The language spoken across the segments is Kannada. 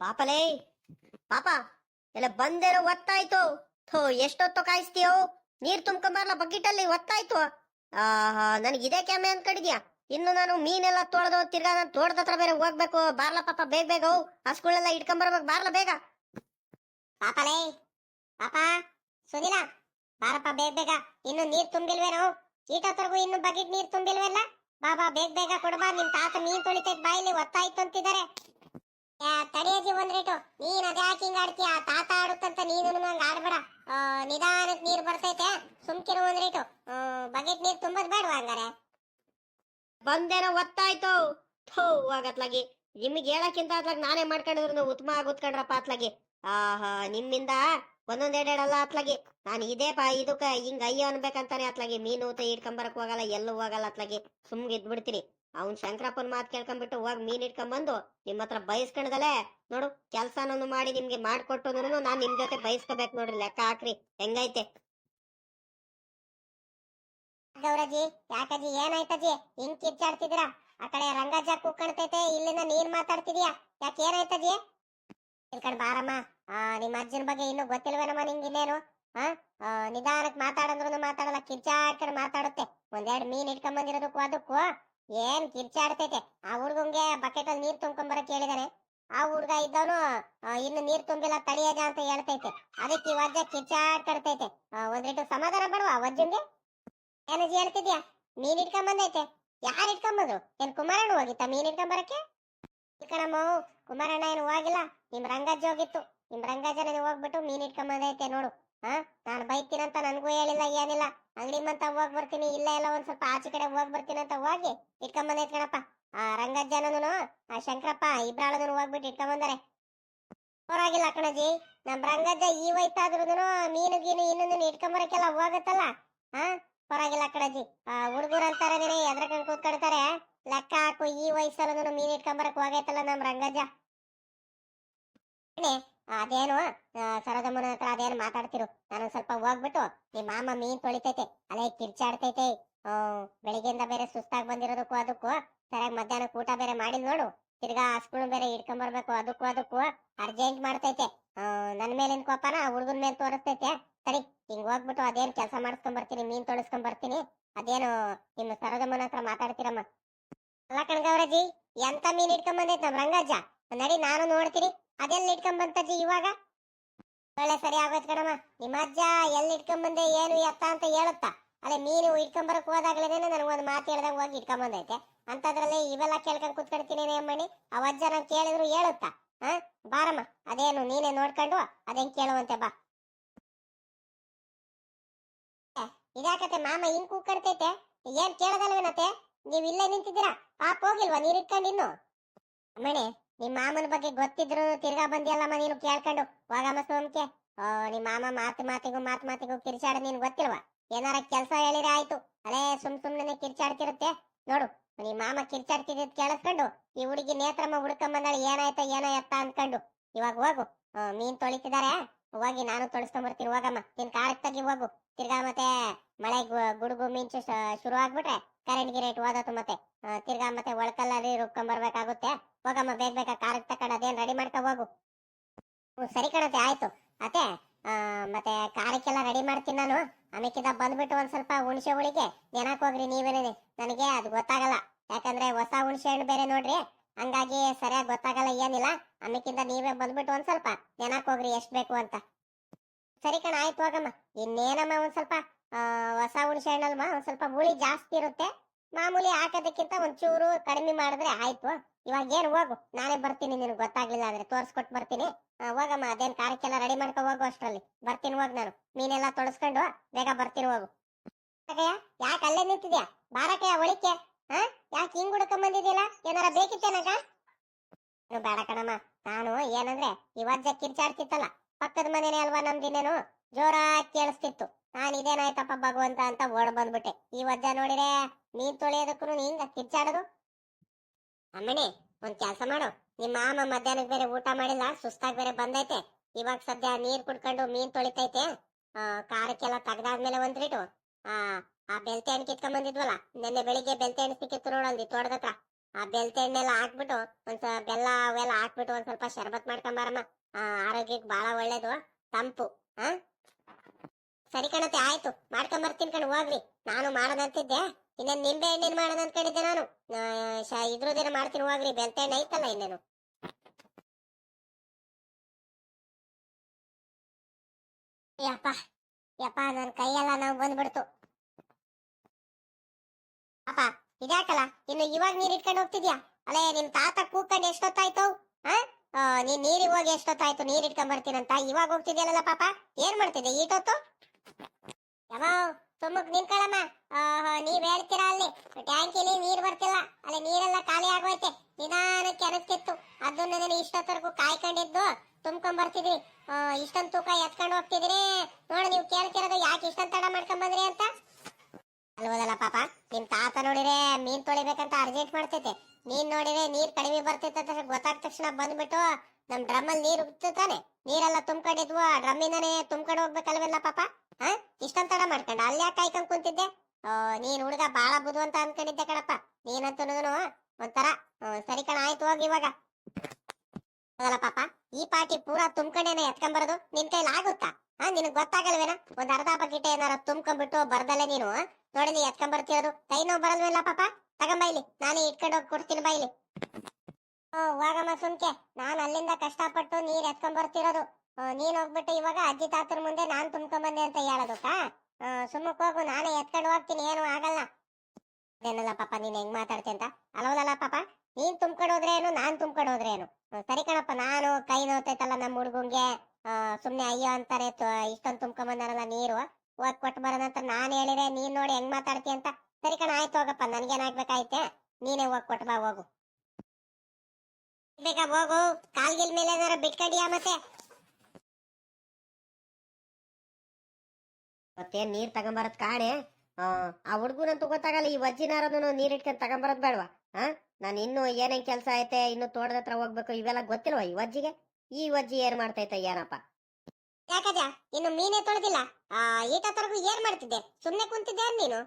ಪಾಪಲೇ, ಪಾಪ, ಎಲ್ಲ ಬಂದೇನೋ ಒತ್ತಾಯ್ತು. ಥೋ, ಎಷ್ಟೊತ್ತು ಕಾಯಿಸ್ತೀಯೋ. ನೀರ್ ತುಂಬ್ಕೊಂಬರ್ಲ ಬಕೆಟಲ್ಲಿ ಒತ್ತಾಯ್ತು. ಆಹಾ, ನನಗೆ ಇದೇ ಕ್ಯಾಮೆ ಅನ್ಕೊಂಡಿದ್ಯಾ? ಇನ್ನು ನಾನು ಮೀನೆಲ್ಲ ತೊಳೆದು ತಿರ್ಗಾ ನಾನು ತೋಟದ ಹತ್ರ ಬೇರೆ ಹೋಗ್ಬೇಕು. ಬಾರ್ಲ ಪಾಪ ಬೇಗ ಬೇಗ ಅವು ಹಸ್ಗಳೆಲ್ಲ ಇಟ್ಕೊಂಬರ್ಬೇಕು ಬಾರ್ಲ ಬೇಗ. ಪಾಪಲೇ, ಪಾಪ, ಸುನಿಲ, ಬಾರಪ್ಪ, ಬೇಗ ಬೇಗ. ಇನ್ನು ನೀರ್ ತುಂಬಿಲ್ವೇನೋ? ಈಟತ್ರಗೂ ಇನ್ನು ಬಕೆಟ್ ನೀರ್ ತುಂಬಿಲ್ವಲ್ಲ ಬಾಬಾ, ಬೇಗ ಬೇಗ ಕೊಡಬಾ ನಿಮ್ ತಾತ ಮೀನ್ ತೊಳಿತೈತ್ ಬಾಯಿಲಿ ಒತ್ತಾಯ್ತು ಅಂತಿದ್ದಾರೆ ಯಾ, ತಡಿಯಜ್ಜಿ ಒಂದ್ ರೇಟು ನೀನ್ ಅದೇ ಹಿಂಗ್ ಆಡ್ತೀಯ? ತಾತ ಆಡುತ್ತಂತ ನೀನು ಹಂಗ ಆಡ್ಬೇಡ. ನಿಧಾನಕ್ ನೀರ್ ಬರ್ತೈತೆ ಸುಮ್ಕಿರು ಒಂದ್ ರೇಟು ಬಕೆಟ್ ನೀರ್ ತುಂಬದ್ ಬೇಡವಾ ಹಂಗಾರೆ? ಬಂದೇನೋ ಒತ್ತಾಯ್ತು. ಥೋ ಆಗತ್ಲಾಗಿ. ನಿಮಗೆ ಹೇಳಕ್ಕಿಂತ ಅತ್ಲಾಗ ನಾನೇ ಮಾಡ್ಕೊಂಡಿದ್ರು ಉತ್ತಮ ಆಗುತ್ಕೊಂಡ್ರಪ್ಪ ಅತ್ಲಾಗಿ ಆಹಾ ನಿಮ್ಮಿಂದ ಒಂದೊಂದೆರಡೆರಡಲ್ಲ ಅತ್ಲಾಗಿ ನಾನು ಇದೇ ಪಾ ಇದಕ್ಕ ಹಿಂಗ ಅಯ್ಯೋ ಅನ್ಬೇಕಂತಾನೆ ಅತ್ಲಾಗಿ ಮೀನು ಊತ ಇಟ್ಕೊಂಬರಕ್ ಹೋಗಲ್ಲ ಎಲ್ಲೂ ಹೋಗಲ್ಲ ಅತ್ಲಾಗಿ ಸುಮ್ಗೆ ಇದ್ಬಿಡ್ತೀನಿ. ಅವ್ನ್ ಶಂಕರಪ್ಪನ್ ಮಾತ್ ಕೇಳ್ಕೊಂಡ್ಬಿಟ್ಟು ಹೋಗಿ ಮೀನ್ ಇಟ್ಕೊಂಡ್ಬಂದು ನಿಮ್ ಹತ್ರ ಬಯಸ್ಕೊಂಡ್ದಲೆ ನೋಡು ಕೆಲ್ಸನೂ ಮಾಡಿ ನಿಮ್ಗೆ ಮಾಡ್ಕೊಟ್ಟು ನಾನ್ ನಿಮ್ ಜೊತೆ ಬಯಸ್ಕೋಬೇಕು ನೋಡ್ರಿ ಲೆಕ್ಕ ಹಾಕ್ರಿ. ಹೆಂಗೈತೆ? ಗೌರಜಿ ಯಾಕಜಿ ಏನಾಯ್ತಜಿ? ಹಿಂಗ್ ಕಿಚ್ಚಾಡ್ತಿದ್ರ ಆ ಕಡೆ ರಂಗಜ ಕೂಕಣ್ತೈತೆ ಇಲ್ಲಿಂದ ನೀನ್ ಮಾತಾಡ್ತಿದ್ಯಾ? ಯಾಕೆ ಏನಾಯ್ತಜಿ? ಇಲ್ಕಂಡ್ ಬಾರಮ್ಮ ಆ ನಿಮ್ಮ ಅಜ್ಜನ ಬಗ್ಗೆ ಇನ್ನು ಗೊತ್ತಿಲ್ವೇನಮ್ಮ ನಿಂಗ್ ಇನ್ನೇನು? ಆ, ನಿಧಾನಕ್ ಮಾತಾಡಂದ್ರು ಮಾತಾಡಲ್ಲ ಕಿರ್ಚಾಡ್ಕೊಂಡು ಮಾತಾಡುತ್ತೆ. ಒಂದೆರಡು ಮೀನ್ ಇಟ್ಕೊಂಡ್ ಬಂದಿರೋದಕ್ಕೂ ಅದಕ್ಕೂ. ಏನ್ ಕಿರ್ಚಾಡ್ತೈತೆ? ಆ ಹುಡುಗಂಗೆ ಬಕೆಟ್ ಅಲ್ಲಿ ನೀರ್ ತುಂಬ್ಕೊಂಡ್ ಬರಕ್ ಹೇಳಿದಾನೆ. ಆ ಹುಡ್ಗ ಇದ್ದವನು ಇನ್ನು ನೀರ್ ತುಂಬಿಲ್ಲ ತಡಿಯಜ ಅಂತ ಹೇಳ್ತೈತೆ. ಅದಕ್ಕೆ ವಜ್ಜ ಕಿರ್ಚಾಡ್ತೈತೆ ಒಂದ್ ಲೀಟರ್ ಸಮಾಧಾನ ಪಡುವ ವಜ್ಜಂಗೆ. ಏನಜ್ಜಿ ಹೇಳ್ತಿದ್ಯಾ? ಮೀನ್ ಇಟ್ಕೊಂಡ್ ಬಂದೈತೆ. ಯಾರು ಇಟ್ಕೊಂಬಂದ್ರು ಏನ್ ಕುಮಾರಣ್ಣ ಹೋಗಿತ್ತ ಮೀನ್ ಇಟ್ಕೊಂಡ್ ಬರಕ್ಕೆ? ಕಣಮ್ಮ ಕುಮಾರಣ್ಣ ಏನು ಹೋಗಿಲ್ಲ. ನಿಮ್ ರಂಗಜ್ಜ ಹೋಗಿತ್ತು. ನಿಮ್ ರಂಗಜ್ಜನ ಹೋಗ್ಬಿಟ್ಟು ಮೀನ್ ಇಟ್ಕೊಂಡ್ ಬಂದೈತೆ ನೋಡು. ಹಾ? ನಾನು ಬೈತೀನಂತ ನನಗೂ ಹೇಳಿಲ್ಲ, ಏನಿಲ್ಲ. ಅಂಗಡಿ ಮಂತ ಹೋಗಿ ಬರ್ತೀನಿ, ಇಲ್ಲ ಎಲ್ಲ ಒಂದ್ ಸ್ವಲ್ಪ ಆಚೆ ಕಡೆ ಹೋಗಿ ಬರ್ತೀನಿ ಅಂತ ಹೋಗಿ ಇಟ್ಕೊಂಡ್ ಇಟ್ಕಣಪ್ಪ ಕಣಪ್ಪ. ಆ ರಂಗಜ್ಜನನು ಆ ಶಂಕರಪ್ಪ, ಇಬ್ರಾಳದನು ಹೋಗ್ಬಿಟ್ಟು ಇಟ್ಕೊಂಡ್ ಬಂದಾರೆ ಪರವಾಗಿಲ್ಲ ಕಣಜಿ. ನಮ್ ರಂಗಜ್ಜ ಈ ವಯಸ್ಸಾದ್ರೂ ಮೀನು ಗೀನು ಇನ್ನೊಂದು ಇಟ್ಕೊಂಬರಕ್ಕೆಲ್ಲ ಹೋಗತ್ತಲ್ಲ? ಹಾ? ಪರವಾಗಿಲ್ಲ ಕಣಜಿ. ಆ ಹುಡುಗರು ಅಂತಾರೆ ಎದ್ರಕಂಡ್ ಕೂತ್ಕೊಡ್ತಾರೆ ಲೆಕ್ಕ ಹಾಕು, ಈ ವಯಸ್ಸಲ್ಲೂ ಮೀನು ಇಟ್ಕೊಂಬರಕ್ ಹೋಗೈತಲ್ಲ ನಮ್ ರಂಗಜ್ಜ. ಅದೇನು ಸರದಮ್ಮನ ಹತ್ರ ಅದೇನು ಮಾತಾಡ್ತಿರು? ನಾನು ಸ್ವಲ್ಪ ಹೋಗ್ಬಿಟ್ಟು ನಿಮ್ ಮಾಮ ಮೀನ್ ತೊಳಿತೈತೆ, ಅಲ್ಲೇ ಕಿರ್ಚಾಡ್ತೈತೆ. ಬೆಳಿಗ್ಗೆಯಿಂದ ಬೇರೆ ಸುಸ್ತಾಗಿ ಬಂದಿರೋದಕ್ಕೂ ಅದಕ್ಕೂ, ಸರಿಯಾಗಿ ಮಧ್ಯಾಹ್ನ ಊಟ ಬೇರೆ ಮಾಡಿದ್ ನೋಡು. ತಿರ್ಗಾ ಹಸ್ಗಳು ಬೇರೆ ಇಟ್ಕೊಂಡ್ ಬರ್ಬೇಕು ಅದಕ್ಕೂ ಅದಕ್ಕೂ ಅರ್ಜೆಂಟ್ ಮಾಡ್ತೈತೆ. ನನ್ ಮೇಲಿನ ಕೋಪನ ಹುಡುಗನ ಮೇಲೆ ತೋರಿಸ್ತೈತೆ. ಸರಿ, ಹಿಂಗ್ ಹೋಗ್ಬಿಟ್ಟು ಅದೇನ್ ಕೆಲಸ ಮಾಡಿಸ್ಕೊಂಡ್ ಬರ್ತೀನಿ ಮೀನ್ ತೊಳಸ್ಕೊಂಡ್ ಬರ್ತೀನಿ ಅದೇನು ನಿಮ್ಮ ಸರೋಜಮ್ಮನ ಹತ್ರ ಮಾತಾಡ್ತೀರಮ್ಮ? ಅಲ್ಲ ಕಣ್ಗವ್ರಜ್ಜಿ ಎಂತ ಮೀನ್ ಇಟ್ಕೊಂಡ್ ಬಂದೈತ್ ನಮ್ ರಂಗಜ್ಜ? ನಡಿ, ನಾನು ನೋಡ್ತೀನಿ. ಅದೆಲ್ಲ ಇಟ್ಕೊಂಡ್ ಬಂತಜ್ಜಿ ಇವಾಗ? ಒಳ್ಳೆ ಸರಿ ಆಗೋಯ್ತು ಕಣಮ್ಮ. ನಿಮ್ಮ ಅಜ್ಜ ಎಲ್ಲಿ ಇಟ್ಕೊಂಡ್ ಬಂದೆ ಏನು ಎತ್ತ ಅಂತ ಹೇಳುತ್ತಾ? ಅಲ್ಲೇ ನೀನು ಇಟ್ಕೊಂಡ್ ಬರಕ್ ಹೋದಾಗ್ಲೇನೆ ಒಂದು ಮಾತು ಹೇಳ್ದಾಗ ಹೋಗಿ ಇಟ್ಕೊಂಡ್ ಬಂದೈತೆ ಅಂತದ್ರಲ್ಲಿ ಇವೆಲ್ಲ ಕೇಳ್ಕೊಂಡ್ ಕುತ್ಕೊಳ್ತೀನಿ ಅಮ್ಮಣ್ಣಿ? ಅವ ಅಜ್ಜ ನಾನು ಕೇಳಿದ್ರು ಹೇಳುತ್ತಾ? ಹಾ? ಬಾರಮ್ಮ. ಅದೇನು, ನೀನೇ ನೋಡ್ಕೊಂಡು ಅದೇನ್ ಕೇಳುವಂತೆ ಬಾ. ಇದಾಕತೆ ಮಾಮ ಹಿಂಗ್ ಕೂಕಡ್ತೈತೆ ಏನ್ ಕೇಳದಲ್ವೇನತೆ ನೀವ್ ಇಲ್ಲೇ ನಿಂತಿದ್ದೀರಾ? ಪಾಪ ಹೋಗಿಲ್ವಾ ನೀರ್ ಇಟ್ಕೊಂಡಿನ್ನು ಅಮ್ಮಣಿ ನಿಮ್ ಮಾಮನ ಬಗ್ಗೆ ಗೊತ್ತಿದ್ರು ತಿರ್ಗಾ ಬಂದಿಯಲ್ಲಮ್ಮ ನೀನು ಕೇಳ್ಕೊಂಡು ಹೋಗಮ್ಮ ಸೋಮ್ಕೆ. ಓ, ನಿಮ್ ಮಾಮ ಮಾತು ಮಾತಿಗೂ ಮಾತು ಮಾತಿಗೂ ಕಿರ್ಚಾಡ ನೀನ್ ಗೊತ್ತಿಲ್ವಾ? ಏನಾರ ಕೆಲಸ ಹೇಳಿದ್ರೆ ಆಯ್ತು. ಅಲೇ ಸುಮ್ ಸುಮ್ನೆ ಕಿರ್ಚಾಡ್ತಿರುತ್ತೆ. ನೋಡು, ನಿಮ್ ಮಾಮ ಕಿರ್ಚಾಡ್ತಿದ್ದ ಕೇಳಿಸ್ಕೊಂಡು ಈ ಹುಡುಗಿ ನೇತ್ರಮ್ಮ ಹುಡ್ಕೊಂಡ್ ಬಂದಾಳೆ, ಏನಾಯ್ತ ಏನೋ ಎತ್ತ ಅನ್ಕೊಂಡು. ಇವಾಗ ಹೋಗು. ಮೀನ್ ತೊಳಿತಿದಾರೆ. ಹೋಗಿ ನಾನು ತೊಳಸ್ಕೊಂಬರ್ತೀನಿ ಹೋಗಮ್ಮ. ನಿನ್ ಕಾರಕ್ ತಗಿ ಹೋಗು. ತಿರ್ಗಾ ಮತ್ತೆ ಮಳೆ ಗುಡುಗು ಮಿಂಚು ಶುರು ಆಗ್ಬಿಟ್ರೆ ಕರೆಂಟ್ ಗಿರೇಟ್ ಹೋದತ್ತು ಮತ್ತೆ ತಿರ್ಗಾ ಮತ್ತೆ ಒಳಕಲ್ಲಲ್ಲಿ ರುಬ್ಕೊಂಡ್ ಬರ್ಬೇಕಾಗುತ್ತೆ. ಹೋಗಮ್ಮ, ಬೇಗ ಬೇಗ ಕಾರ್ ತಕೊಂಡ್ ಅದೇನ್ ರೆಡಿ ಮಾಡ್ಕೊ ಹೋಗು. ಸರಿ ಕಣತೆ, ಆಯ್ತು. ಅತ್ತೆ ಮತ್ತೆ ಕಾರಕ್ಕೆಲ್ಲ ರೆಡಿ ಮಾಡ್ತೀನಿ ನಾನು. ಆಮೇಕಿದ ಬಂದ್ಬಿಟ್ಟು ಒಂದ್ ಸ್ವಲ್ಪ ಹುಣಸೆ ಹುಳಿಗೆ, ನೆನಕ್ ಹೋಗ್ರಿ ನೀವೇನೇ ನನಗೆ ಅದು ಗೊತ್ತಾಗಲ್ಲ. ಯಾಕಂದ್ರೆ ಹೊಸ ಹುಣಸೆ ಹಣ್ಣು ಬೇರೆ ನೋಡ್ರಿ. ಹಂಗಾಗಿ ಸರಿಯಾಗಿ ಗೊತ್ತಾಗಲ್ಲ, ಏನಿಲ್ಲ. ಆಮೇಕಿಂದ ನೀವೇ ಬಂದ್ಬಿಟ್ಟು ಒಂದ್ ಸ್ವಲ್ಪ ನೆನಕ್ ಹೋಗ್ರಿ, ಎಷ್ಟ್ ಬೇಕು ಅಂತ. ಸರಿ ಕಣ, ಆಯ್ತು ಹೋಗಮ್ಮ. ಇನ್ನೇನಮ್ಮ ಒಂದ್ ಸ್ವಲ್ಪ ಹೊಸ ಹುಣಸೆ ಹಣ್ಣಲ್ಮ ಒಂದ್ ಸ್ವಲ್ಪ ಹುಳಿ ಜಾಸ್ತಿ ಇರುತ್ತೆ. ಮಾಮೂಲಿ ಹಾಕೋದಕ್ಕಿಂತ ಒಂಚೂರು ಚೂರು ಕಡಿಮೆ ಮಾಡಿದ್ರೆ ಆಯ್ತು. ಇವಾಗ ಏನ್ ಹೋಗು, ನಾನೇ ಬರ್ತೀನಿ ನಿನಗೆ ಗೊತ್ತಾಗ್ಲಿಲ್ಲ ಅಂದ್ರೆ ತೋರ್ಸ್ಕೊಟ್ ಬರ್ತೀನಿ. ಹೋಗಮ್ಮ, ಅದೇನ್ ಕಾರಕ್ಕೆಲ್ಲ ರೆಡಿ ಮಾಡ್ಕೊ ಹೋಗು ಅಷ್ಟ್ರಲ್ಲಿ. ಬರ್ತೀನಿ ಹೋಗ್ ನಾನು. ಮೀನೆಲ್ಲ ತೊಳಸ್ಕೊಂಡು ಬೇಗ ಬರ್ತೀನಿ ಹೋಗು. ಯಾಕೆ ಅಲ್ಲೇ ನಿಂತಿದ್ಯಾ? ಬಾರಕಯ್ಯ, ಒಳಿಕೆ. ಹಾ ಯಾಕೆ ಹಿಂಗ್ ಹುಡ್ಕೊಂಡ್ ಬಂದಿದ್ಯಲ್ಲ ಏನಾರ ಬೇಕಿತ್ತೇನಕ ಏನು ಬೇಡ ಕಣಮ್ಮ. ನಾನು ಏನಂದ್ರೆ, ಇವಾಗ ಕಿರ್ಚಾಡ್ತಿತ್ತಲ್ಲ ಪಕ್ಕದ ಮನೇನೆ ಅಲ್ವಾ ನಮ್ದಿನ್ನೇನು? ಜೋರಾಗಿ ಕೇಳಿಸ್ತಿತ್ತು. ನಾನು ಇದೇನಾಯ್ತಪ್ಪ ಭಗವಂತ ಅಂತ ಓಡ್ ಬಂದ್ಬಿಟ್ಟೆ. ಈ ವಜ್ಜ ನೋಡಿದ್ರೆ ಮೀನ್ ತೊಳೆಯೋದಕ್ಕೂ ಹಿಂಗ ಕಿರ್ಚಾಡೋದು? ಅಮ್ಮಣಿ ಒಂದ್ ಕೆಲ್ಸ ಮಾಡು. ನಿಮ್ಮ ಮಾಮ ಮಧ್ಯಾಹ್ನಕ್ ಬೇರೆ ಊಟ ಮಾಡಿಲ್ಲ ಸುಸ್ತಾಗ್ ಬೇರೆ ಬಂದೈತೆ. ಇವಾಗ ಸದ್ಯ ನೀರ್ ಕುಡ್ಕೊಂಡು ಮೀನ್ ತೊಳಿತೈತೆ. ಆ, ಖಾರಕ್ಕೆಲ್ಲ ತೆಗ್ದಾದ್ಮೇಲೆ ಒಂದ್ ರೀಟು. ಆ ಆ ಬೆಲ್ತೆ ಹಣ್ಣು ಕಿತ್ಕೊಂಡ್ ಬಂದಿದ್ವಲ್ಲ ನಿನ್ನೆ ಬೆಳಿಗ್ಗೆ ಬೆಲ್ತೆ ಹಣ್ಣು ಸಿಕ್ಕಿತ್ತು ನೋಡೊಂದು ತೋಟದತ್ರ ಆ ಬೆಲ್ತೆ ಹಣ್ಣೆಲ್ಲ ಹಾಕ್ಬಿಟ್ಟು ಒಂದ್ ಬೆಲ್ಲ ಅವೆಲ್ಲ ಹಾಕ್ಬಿಟ್ಟು ಒಂದ್ ಸ್ವಲ್ಪ ಶರ್ಬತ್ ಮಾಡ್ಕೊಂಬಾರಮ್ಮ. ಆ, ಆರೋಗ್ಯಕ್ಕೆ ಬಹಳ ಒಳ್ಳೇದು. ತಂಪು ಹಾ ಸರಿ ಕಣತೆ ಆಯ್ತು. ಮಾಡ್ಕೊಂಬರ್ತೀನಿ ಕಣ ಹೋಗ್ರಿ ನಾನು ಮಾಡೋದಂತಿದ್ದೆ. ಇನ್ನೇನ್ ನಿಂಬೆ ಎಣ್ಣೆನ್ ಮಾಡೋಣ ಅನ್ಕೊಂಡಿದ್ದೆ ನಾನು ಇದ್ರದ್ದೇನೋ ಮಾಡ್ತೀನಿ ಹೋಗ್ರಿ ಬೆಂತೆ ಐತಲ್ಲ ಇನ್ನೇನು. ಯಪ್ಪ ಯಪ್ಪ ನನ್ನ ಕೈಯೆಲ್ಲ ನಾವು ಬಂದ್ಬಿಡ್ತು. ಅಪ್ಪ ಇದಾಕಲ್ಲ ಇನ್ನು ಇವಾಗ ನೀರ್ ಇಟ್ಕೊಂಡು ಹೋಗ್ತಿದ್ಯಾ? ಅಲ್ಲೇ ನಿಮ್ ತಾತ ಕೂಕೊಂಡು ಎಷ್ಟೊತ್ತಾಯ್ತು? ನೀನ್ ನೀರಿಗೆ ಹೋಗಿ ಎಷ್ಟೊತ್ತಾಯ್ತು? ನೀರ್ ಇಟ್ಕೊಂಡ್ ಬರ್ತೀನಂತ? ಇವಾಗ ಹೋಗ್ತಿದ್ಯಲ್ಲ ಪಾಪ? ಏನ್ ಮಾಡ್ತಿದ್ದೆ, ಈಟೊತ್ತು? ಯಾವ ಸುಮ್ಮಕ್ ನಿಂತ್ಕೊಳ್ಳಮ್ಮ ನೀವ್ ಹೇಳ್ತೀರಾ ಅಲ್ಲಿ? ಟ್ಯಾಂಕಿಲಿ ನೀರ್ ಬರ್ತಿಲ್ಲ. ಅಲ್ಲಿ ನೀರೆಲ್ಲ ಖಾಲಿ ಆಗೋಯ್ತೆ. ನಿಧಾನಕ್ಕೆ ಅನಿಸ್ತಿತ್ತು ಅದನ್ನ ನಾನು ಇಷ್ಟೊತ್ತವರೆಗೂ ಕಾಯ್ಕೊಂಡಿದ್ದು. ತುಂಬ್ಕೊಂಡ್ ಬರ್ತಿದ್ರಿ ಆ, ಇಷ್ಟೊಂದ್ ತೂಕ ಎತ್ಕೊಂಡು ಹೋಗ್ತಿದ್ರಿ ನೋಡಿ ನೀವು ಕೇಳ್ತಿರೋದು ಯಾಕೆ ಇಷ್ಟೊಂದ್ ತಡ ಮಾಡ್ಕೊಂಡ್ ಬಂದ್ರಿ ಅಂತ? ಅಲ್ವದಲ್ಲ ಪಾಪ ನಿಮ್ ತಾತ ನೋಡಿದ್ರೆ ಮೀನ್ ತೊಳಿಬೇಕಂತ ಅರ್ಜೆಂಟ್ ಮಾಡ್ತೈತೆ. ನೀನ್ ನೋಡಿದ್ರೆ ನೀರ್ ಕಡಿಮೆ ಬರ್ತೈತೆ ಅಂತ ಗೊತ್ತಾದ ತಕ್ಷಣ ಬಂದ್ಬಿಟ್ಟು ನಮ್ ಡ್ರಮ್ ಅಲ್ಲಿ ನೀರ್ ಉಗ್ತು ತಾನೆ. ನೀರೆಲ್ಲ ತುಂಬ್ಕೊಂಡಿದ್ವು. ಡ್ರಮ್ಮಿಂದಾನೆ ತುಂಬ್ಕೊಂಡು ಹೋಗ್ಬೇಕಲ್ವೆಲ್ಲ ಪಾಪ? ಹಾ? ಇಷ್ಟೊಂದ್ ತಡ ಮಾಡ್ಕೊಂಡ? ಅಲ್ಲಿ ಯಾಕೆ ಕಾಯ್ಕೊಂಡ್ ಕುಂತಿದ್ದೆ? ನೀನ್ ಹುಡುಗ ಬಾಳ ಬುದು ಅಂತ ಅನ್ಕೊಂಡಿದ್ದೆ ಕಣಪ್ಪ. ನೀನಂತೂ ಒಂಥರ ಸರಿ ಕಣ, ಆಯ್ತು, ಹೋಗಿ ಇವಾಗ. ಅದಲ್ಲ ಪಾಪ. ಈ ಪಾಟಿ ಪೂರಾ ತುಂಬ್ಕೊಂಡೇನೆ ಎತ್ಕೊಂಬರೋದು. ನಿನ್ ಕೈಲಿ ಆಗುತ್ತಾ? ಹಾ, ನಿನಗ್ ಗೊತ್ತಾಗಲ್ವೇನ? ಒಂದ್ ಅರ್ಧ ಬಕೆಟ್ ಏನಾರ ತುಂಬ್ಕೊಂಡ್ಬಿಟ್ಟು ಬರ್ದಲ್ಲೇ ನೀನು ನೋಡಿ, ನೀ ಎತ್ಕೊಂಡ್ ಬರ್ತಿರೋದು ಕೈ ನೋವು ಬರಲ್ವಿಲ್ಲ ಪಾಪ ತಗೊಂಬ ಇಲ್ಲಿ. ನಾನೇ ಇಟ್ಕೊಂಡು ಹೋಗಿ ಕೊಡ್ತೀನಿ, ಬಾ ಇಲ್ಲಿ. ಹೋಗಮ್ಮ ಸುಮ್ಕೆ. ನಾನ್ ಅಲ್ಲಿಂದ ಕಷ್ಟಪಟ್ಟು ನೀರ್ ಎತ್ಕೊಂಡ್ ಬರ್ತಿರೋದು ನೀನ್ ಹೋಗ್ಬಿಟ್ಟು ಇವಾಗ ಅಜ್ಜಿ ತಾತರ ಮುಂದೆ ನಾನ್ ತುಂಬ್ಕೊಂಡ್ ಬಂದೆ ಅಂತ ಹೇಳೋದಕ್ಕ? ಸುಮ್ಮಕ್ ಹೋಗು, ನಾನೇ ಎತ್ಕೊಂಡು ಹೋಗ್ತೀನಿ, ಏನು ಆಗಲ್ಲ. ಏನಲ್ಲ ಪಾಪ, ನೀನ್ ಹೆಂಗ್ ಮಾತಾಡ್ತಿ ಅಂತ? ಅಲವಲ್ಲ ಪಾಪ, ನೀನ್ ತುಂಬ್ಕೊಂಡು ಹೋದ್ರೆ ಏನು ನಾನ್ ತುಂಬ್ಕೊಂಡು ಹೋದ್ರೆ ಏನು ಸರಿ ಕಣಪ್ಪ, ನಾನು ಕೈ ನೋತೈತಲ್ಲ ನಮ್ಮ ಹುಡುಗಂಗೆ. ಸುಮ್ನೆ ಅಯ್ಯೋ ಅಂತಾರೆ ಇಷ್ಟೊಂದು ತುಂಬ್ಕೊಂಬಂದಾರಲ್ಲ ನೀರು. ಹೋಗ್ ಕೊಟ್ಟು ಬರೋದಂತ ನಾನ್ ಹೇಳಿದ್ರೆ ನೀನ್ ನೋಡಿ ಹೆಂಗ್ ಮಾತಾಡ್ತಿ ಅಂತ. ಸರಿ ಕಣ, ಆಯ್ತು ಹೋಗಪ್ಪ ನನ್ಗೇನಾಗ್ಬೇಕಾಯ್ತೆ ನೀನೇ ಹೋಗ್ ಕೊಟ್ಟು ಬಾ, ಹೋಗು. ಬೇಕಾ ಹೋಗು, ಕಾಲ್ಗಿಲ್ ಮೇಲೆ ಏನಾರ ಬಿಟ್ಕೊಂಡಿಯಾ ಮತ್ತೆ? ಮತ್ತೆ ನೀರ್ ತಗೊಂಬರದ್ ಕಾಣೆ? ಆ, ಹುಡ್ಗುನಂತೂ ಗೊತ್ತಾಗಲ್ಲ ಈ ವಜ್ಜಿನಾರದನ್ನು ನೀರ್ ಇಟ್ಕೊಂಡ್ ತಗೊಂಬರದ್ ಬೇಡವಾ? ಹಾ ನಾನು ಇನ್ನು ಏನೇನ್ ಕೆಲ್ಸ ಐತೆ ಇನ್ನು ತೋಟದ ಹತ್ರ ಹೋಗ್ಬೇಕು ಇವೆಲ್ಲ ಗೊತ್ತಿಲ್ವಾ ಈ ವಜ್ಜಿಗೆ? ಈ ವಜ್ಜಿ ಏನ್ ಮಾಡ್ತೈತೆ ಏನಪ್ಪ? ಯಾಕಜ ಇನ್ನು ಮೀನೇ ತೊಳೆದಿಲ್ಲ? ಆ ಏನ್ ಮಾಡ್ತಿದ್ದೆ? ಸುಮ್ನೆ ಕುಂತಿದ್ದೆ ನೀನು?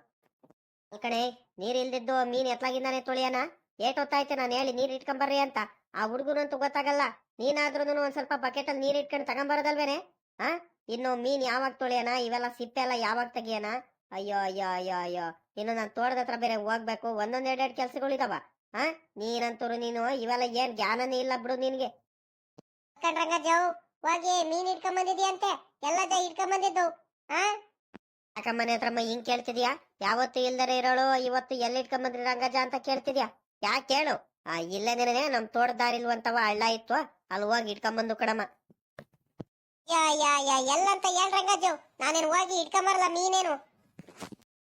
ಕಣೆ ನೀರ್ ಇಲ್ದಿದ್ದು ಮೀನ್ ಎತ್ಲಾಗಿಂದಾನೆ ತೊಳಿಯನ? ಏಟ್ ಹೊತ್ತಾಯ್ತು ನಾನು ಹೇಳಿ ನೀರ್ ಇಟ್ಕೊಂಬರ್ರಿ ಅಂತ. ಆ ಹುಡ್ಗುನಂತೂ ಗೊತ್ತಾಗಲ್ಲ ನೀನಾದ್ರೂ ಒಂದ್ ಸ್ವಲ್ಪ ಬಕೆಟ್ ಅಲ್ಲಿ ನೀರ್ ಇಟ್ಕೊಂಡ್ ತಗೊಂಬರೋದಲ್ವೇನೆ? ಹಾ ಇನ್ನು ಮೀನ್ ಯಾವಾಗ ತೊಳಿಯನ ಇವೆಲ್ಲ ಸಿಪ್ಪೆ ಎಲ್ಲ ಯಾವಾಗ ತೆಗಿಯೋಣ? ಅಯ್ಯೋ ಅಯ್ಯೋ ಅಯ್ಯೋ ಅಯ್ಯೋ. ಇನ್ನು ನಾನು ತೋಟದ ಹತ್ರ ಬೇರೆ ಹೋಗ್ಬೇಕು. ಒಂದೊಂದ್ ಎರಡೆರಡು ಕೆಲ್ಸಗಳಿದಾವ ಆ? ನೀನಂತೂರು ನೀನು ಇವೆಲ್ಲ ಏನ್ ಜ್ಞಾನನೇ ಇಲ್ಲ ಬಿಡು ನಿನ್ಗೆ. ಕಣ್ರಂಗ ಜವ್ ಹೋಗಿ ಮೀನ್ ಇಟ್ಕೊಂಡ್ ಬಂದಿದ್ಯಂತೆ ಎಲ್ಲ ಜೈ ಇಟ್ಕೊಂಡ್ ಬಂದಿದ್ದು ಆ? ಯಾಕಮ್ಮನೆ ಹತ್ರಮ್ಮ ಹಿಂಗ್ ಕೇಳ್ತಿದ್ಯಾ? ಯಾವತ್ತು ಇಲ್ದರೆ ಇರೋಳು ಇವತ್ತು ಎಲ್ಲಿ ಇಟ್ಕೊಂಬಂದ್ರಿ ರಂಗಜ ಅಂತ ಕೇಳ್ತಿದ್ಯಾ? ಯಾಕೆ ಕೇಳು? ಆ ಇಲ್ಲದೇನೆ ನಮ್ ತೋಟದಾರಿಲ್ವಂತವ ಹಳ್ಳ ಇತ್ತು. ಅಲ್ಲಿ ಹೋಗಿ ಇಟ್ಕೊಂಬಂದು ಕಡಮ್ಮ ಯಾ ಯಾ ಯಾ ಎಲ್ಲಂತ ಹೇಳ್ ರಂಗಜ್ಜು. ನಾನೇನು ಹೋಗಿ ಇಟ್ಕೊಂಬರಲ್ಲ ನೀನೇನು?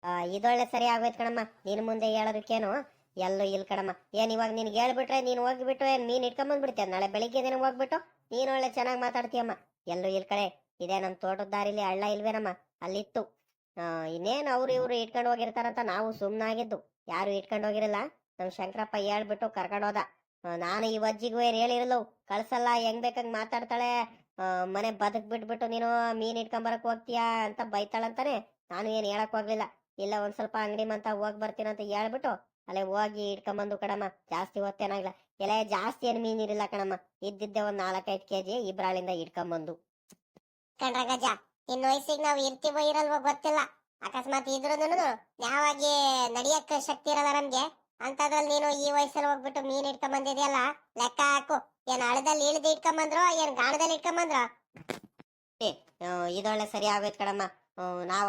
ಆ, ಇದೊಳ್ಳೆ ಸರಿ ಆಗೋಯ್ತು ಕಣಮ್ಮ. ನೀನ್ ಮುಂದೆ ಹೇಳೋದಕ್ಕೇನು? ಎಲ್ಲೂ ಇಲ್ಲ ಕಣಮ್ಮ. ಏನ್ ಇವಾಗ ನಿನ್ಗೆ ಹೇಳ್ಬಿಟ್ರೆ ನೀನ್ ಹೋಗ್ಬಿಟ್ಟು ಏನ್ ಮೀನ್ ಇಟ್ಕೊಂಬಂದ್ಬಿಡ್ತೀಯ ನಾಳೆ ಬೆಳಿಗ್ಗೆ ದಿನ ಹೋಗ್ಬಿಟ್ಟು ನೀನ್ ಒಳ್ಳೆ ಚೆನ್ನಾಗ್ ಮಾತಾಡ್ತೀಯಮ್ಮ. ಎಲ್ಲೂ ಇಲ್ ಕಡೆ ಇದೇ ನಮ್ ತೋಟದ ದಾರಿಲಿ ಹಳ್ಳ ಇಲ್ವೇನಮ್ಮ? ಅಲ್ಲಿತ್ತು. ಆ, ಇನ್ನೇನ್ ಅವ್ರು ಇವ್ರು ಇಟ್ಕೊಂಡು ಹೋಗಿರ್ತಾರಂತ ನಾವು ಸುಮ್ನಾಗಿದ್ದು. ಯಾರು ಇಟ್ಕೊಂಡು ಹೋಗಿರಲ್ಲ? ನಮ್ ಶಂಕರಪ್ಪ ಹೇಳ್ಬಿಟ್ಟು ಕರ್ಕೊಂಡು ಹೋದ. ನಾನು ಈ ಅಜ್ಜಿಗೂ ಏನ್ ಹೇಳಿರಲ್ಲ? ಕಳ್ಸಲ್ಲ ಹೆಂಗ್ ಬೇಕಂಗ್ ಮಾತಾಡ್ತಾಳೆ? ಮನೆ ಬದುಕ್ ಬಿಟ್ಬಿಟ್ಟು ನೀನು ಮೀನ್ ಇಟ್ಕೊಂಬರಕ್ ಹೋಗ್ತೀಯಾ ಅಂತ ಬೈತಾಳಂತಾನೆ. ನಾನು ಏನ್ ಹೇಳಕ್ ಹೋಗ್ಲಿಲ್ಲ. ಇಲ್ಲ, ಒಂದ್ ಸ್ವಲ್ಪ ಅಂಗಡಿ ಮಂತ ಹೋಗ್ ಬರ್ತೀನಿ ಅಂತ ಹೇಳ್ಬಿಟ್ಟು ಅಲ್ಲೇ ಹೋಗಿ ಇಟ್ಕೊಂಬಂದು ಕಣಮ್ಮ. ಜಾಸ್ತಿ ಹೊತ್ತೇನಾಗಿಲ್ಲ ಎಲೆ, ಜಾಸ್ತಿ ಏನ್ ಮೀನ್ ಇರಲ್ಲ ಕಣಮ್ಮ. ಇದ್ದಿದ್ದೆ ಒಂದ್ ನಾಲ್ಕೈದು ಕೆಜಿ ಇಬ್ರಾಳಿಂದ ಇಟ್ಕೊಂಬಂದು ಕಣ್ರ ಗಜ ಇನ್ ವಯಸ್ಸಿಗೆ ನಾವ್ ಇರ್ತೀವೋ ಇರಲ್ವೋ ಗೊತ್ತಿಲ್ಲ. ಅಕಸ್ಮಾತ್ ಇದ್ರೂನು ಯಾವಾಗಿ ನಡಿಯಕ್ ಶಕ್ತಿ ಇರಲ್ಲ ನಮ್ಗೆ. ಅಂತದ್ರಲ್ಲಿ ನೀನು ಈ ವಯಸ್ಸಲ್ಲಿ ಹೋಗ್ಬಿಟ್ಟು ಮೀನ್ ಇಟ್ಕೊಂಡ್ ಬಂದಿದ್ಯಲ್ಲ ಲೆಕ್ಕ ಹಾಕು. ಏನ್ ಹಳದಲ್ಲಿ ಇಳಿದು ಇಟ್ಕೊಂಡ್ ಬಂದ್ರು ಏನ್ ಗಾಣದಲ್ಲಿ ಇಟ್ಕೊಂಡ್ ಏ ಇದೊಳ್ಳೆ ಸರಿ ಆಗೋಯ್ತು ಕಣಮ್ಮ. ನಾವು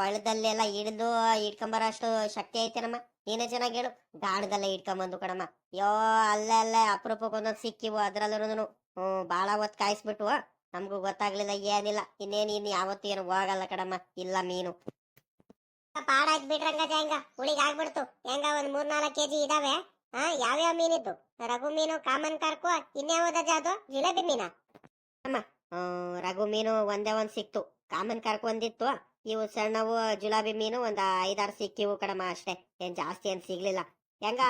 ಎಲ್ಲ ಇಳಿದು ಇಟ್ಕೊಂಬರೋ ಅಷ್ಟು ಶಕ್ತಿ ಐತೇನಮ್ಮ? ನೀನೇ ಚೆನ್ನಾಗಿ ಹೇಳು. ಗಾಣದಲ್ಲೇ ಇಟ್ಕೊಂಬಂದು ಕಣಮ್ಮ. ಯೋ ಅಲ್ಲೇ ಅಪರೂಪಕ್ಕೆ ಒಂದೊಂದು ಸಿಕ್ಕಿವು ಅದ್ರಲ್ಲೂ ಹ್ಮ್ ಬಾಳ ಹೊತ್ತು ಕಾಯಿಸ್ಬಿಟ್ಟು ನಮ್ಗೂ ಗೊತ್ತಾಗ್ಲಿಲ್ಲ, ಏನಿಲ್ಲ. ಇನ್ನೇನು ಇನ್ನು ಯಾವತ್ತೇನು ಹೋಗಲ್ಲ ಕಣಮ್ಮ. ಇಲ್ಲ ಮೀನು. ಪಾಡಾಯ್ತು ಬಿಡ್ರಂಗ ಜ ಹೆಂಗ? ಹುಳಿಗ್ ಆಗ್ಬಿಡ್ತು. ಹೆಂಗ ಒಂದ್ ಮೂರ್ ನಾಲ್ಕು ಕೆಜಿ ಇದಾವೆ. ಹಾ ಯಾವ್ಯಾವ ಮೀನಿದ್ದು? ರಘು ಮೀನು, ಕಾಮನ್ ಕಾರ್ಕು ಇನ್ಯಾವದ ಜಾದು? ಜಿಲೇಬಿ ಮೀನ? ಅಮ್ಮ ರಘು ಮೀನು ಒಂದೇ ಒಂದ್ ಸಿಕ್ತು. ಕಾಮನ್ ಕಾರ್ಕ್ ಒಂದಿತ್ತು. ಇವು ಸಣ್ಣವು ಜುಲಾಬಿ ಮೀನು ಒಂದ್ ಐದಾರು ಸಿಕ್ಕಿವು ಕಣಮ್ಮ ಅಷ್ಟೇ. ಏನ್ ಜಾಸ್ತಿ ಏನ್ ಸಿಗ್ಲಿಲ್ಲ. ಹೆಂಗ?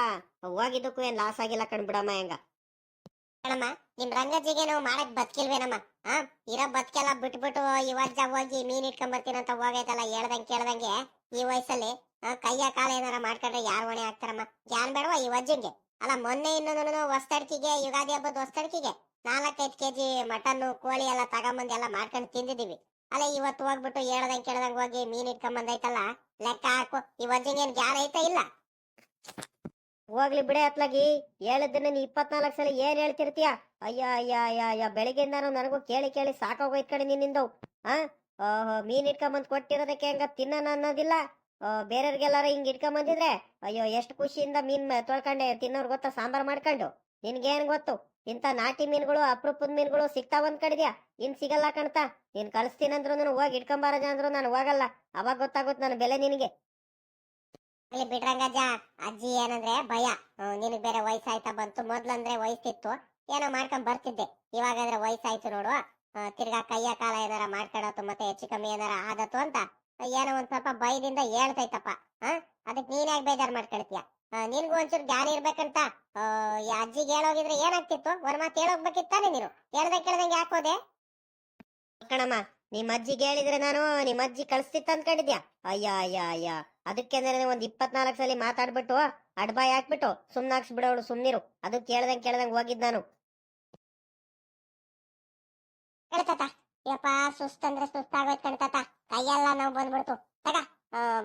ಹೋಗಿದ್ದಕ್ಕೂ ಏನ್ ಲಾಸ್ ಆಗಿಲ್ಲ ಕಣ್ಬಿಡಮ್ಮ ಹೆಂಗ? ಕಣಮ್ಮ ನಿಮ್ ರಂಗಜ್ಜಿಗೆ ನಾವು ಮಾಡಕ್ ಬದುಕಿಲ್ವೇನಮ್ಮ? ಹಾ ಇರೋ ಬದುಕೆಲ್ಲ ಬಿಟ್ಬಿಟ್ಟು ಈ ವಜ್ಜ ಹೋಗಿ ಮೀನ್ ಇಟ್ಕೊಂಡ್ ಬರ್ತೀನಿ ಅಂತ ಹೋಗೈತಲ್ಲ ಹೇಳ್ದಂಗೆ ಕೇಳ್ದಂಗೆ ಈ ವಯಸ್ಸಲ್ಲಿ ಆ, ಕೈಯ ಕಾಲ ಏನಾರ ಮಾಡ್ಕೊಂಡ್ರೆ ಯಾರು ಹೊಣೆ ಆಗ್ತಾರಮ್ಮ ಜ್ಞಾನ ಬೇಡವಾ ಈ ವಜ್ಜಿಗೆ? ಅಲ್ಲ ಮೊನ್ನೆ ಇನ್ನೊಂದು ಹೊಸ್ತಡ್ಕಿಗೆ ಯುಗಾದಿ ಹಬ್ಬದ ಹೊಸ್ತಡ್ಕಿಗೆ ನಾಲ್ಕೈದು ಕೆಜಿ ಮಟನ್ ಕೋಳಿ ಎಲ್ಲ ತಗೊಂಬಂದು ಎಲ್ಲ ಮಾಡ್ಕೊಂಡು ತಿಂದಿದೀವಿ ಅಲ್ಲ ಇವತ್ತು ಹೋಗ್ಬಿಟ್ಟು ಹೇಳ್ದಂಗ್ ಕೇಳ್ದಂಗ್ ಹೋಗಿ ಮೀನ್ ಇಟ್ಕೊಂಡ್ ಬಂದೈತಲ್ಲ ಲೆಕ್ಕ ಹಾಕು. ಈ ವಜ್ಜಿಗೆ ಏನ್ ಗ್ಯಾರ ಐತ ಇಲ್ಲ? ಹೋಗ್ಲಿ ಬಿಡೆ ಅತ್ಲಾಗಿ. ಹೇಳಿದ್ದನ್ನ ನೀ ಇಪ್ಪತ್ನಾಲ್ಕು ಸಲ ಏನ್ ಹೇಳ್ತಿರ್ತೀಯ? ಅಯ್ಯ ಅಯ್ಯ ಅಯ್ಯ ಅಯ್ಯ ಬೆಳಿಗ್ಗೆಯಿಂದ ನನಗೂ ಕೇಳಿ ಕೇಳಿ ಸಾಕಾಗೋಯ್ತ್ ಕಡೆ ನಿನ್ನಿಂದ ಆ? ಓಹೋ, ಮೀನ್ ಇಟ್ಕೊಂಬಂದ್ ಕೊಟ್ಟಿರೋದಕ್ಕೆ ಹೆಂಗ ತಿನ್ನೋಣ ಅನ್ನೋದಿಲ್ಲ? ಬೇರೆಯವ್ರಿಗೆಲ್ಲಾರ ಹಿಂಗ್ ಇಟ್ಕೊಂಬಂದಿದ್ರೆ ಅಯ್ಯೋ, ಎಷ್ಟು ಖುಷಿಯಿಂದ ಮೀನ್ ತೊಳ್ಕೊಂಡೆ, ತಿನ್ನೋರ್ ಗೊತ್ತಾ ಸಾಂಬಾರ್ ಮಾಡ್ಕೊಂಡು? ನಿನ್ಗೇನ್ ಗೊತ್ತು? ಇಂಥ ನಾಟಿ ಮೀನುಗಳು, ಅಪ್ರೂಪದ ಮೀನುಗಳು ಸಿಗ್ತಾವ ಒಂದ್ ಕಡಿದ್ಯಾ? ಇನ್ ಸಿಗಲ್ಲ ಕಣ್ತಾ? ನೀನ್ ಕಳಿಸ್ತೀನಂದ್ರು ಹೋಗಿ ಇಟ್ಕೊಂಬಾರ ಅಂದ್ರು ನಾನು ಹೋಗಲ್ಲ. ಅವಾಗ ಗೊತ್ತಾಗುತ್ತೆ ನನ್ನ ಬೆಲೆ ನಿನಗೆ. ಇಲ್ಲಿ ಬಿಡ್ರಂಗಜ್ಜ ಅಜ್ಜಿ ಏನಂದ್ರೆ ಭಯ. ನಿನಗ್ ಬೇರೆ ವಯಸ್ಸಾಯ್ತಾ ಬಂತು. ಮೊದ್ಲಂದ್ರೆ ವಯಸ್ಸಿತ್ತು. ಏನೋ ಮಾಡ್ಕೊಂಡ್ ಬರ್ತಿದ್ದೆ. ಇವಾಗಾದ್ರೆ ವಯಸ್ಸಾಯ್ತು ನೋಡು. ತಿರ್ಗಾ ಕೈಯ ಕಾಲ ಏನಾರ ಮಾಡ್ಕೊಡತ್ತು ಮತ್ತೆ ಹೆಚ್ಚು ಕಮ್ಮಿ ಏನಾರ ಆದತ್ತು ಅಂತ ಏನೋ ಒಂದ್ ಸ್ವಲ್ಪ ಭಯದಿಂದ ಹೇಳ್ತೈತಪ್ಪ. ಹ, ಅದಕ್ ನೀನ್ ಬೇಜಾರ್ ಮಾಡ್ಕೊಳ್ತೀಯ? ನಿನ್ಗೂ ಒಂಚೂರು ಜ್ಞಾನ ಇರ್ಬೇಕಂತ. ಅಜ್ಜಿಗೆ ಹೇಳೋಗಿದ್ರೆ ಏನಾಗ್ತಿತ್ತು? ಒಂದ್ ಮಾತು ಹೇಳೋಗ್ಬೇಕಿತ್ತಾನೆ ನೀನು? ಹೇಳ್ದೆ ಕೇಳ್ದಂಗೆ ಯಾಕೋದೆ ಕಣಮ್ಮ ನಿಮ್ಮ ಅಜ್ಜಿ ಹೇಳಿದ್ರೆ ನಾನು ನಿಮ್ಮ ಅಜ್ಜಿ ಕಳಿಸ್ತಿತ್ತು ಅನ್ಕೊಂಡಿದ್ಯಾ? ಅಯ್ಯ ಅಯ್ಯ ಅಯ್ಯ. ಅದಕ್ಕೆ ಒಂದ್ ಇಪ್ಪತ್ನಾಲ್ಕು ಸಲ ಮಾತಾಡ್ಬಿಟ್ಟು ಅಡ್ಬಾಯ್ ಹಾಕ್ಬಿಟ್ಟು ಸುಮ್ನಾಕ್ಸ್ ಬಿಡೋಳು ಸುಮ್ನಿರು ಅದು ಕೇಳ್ದಂಗ್ ಕೇಳ್ದಂಗ್ ಹೋಗಿದ್ ನಾನು. ಕಣ್ತಾತ ಯಪ್ಪ ಸುಸ್ತಂದ್ರೆ ಸುಸ್ತಾಗೋಯ್ತು ಕಣ್ತಾತ ಕೈಯೆಲ್ಲ ನಾವು ಬಂದ್ಬಿಡ್ತು. ತಗ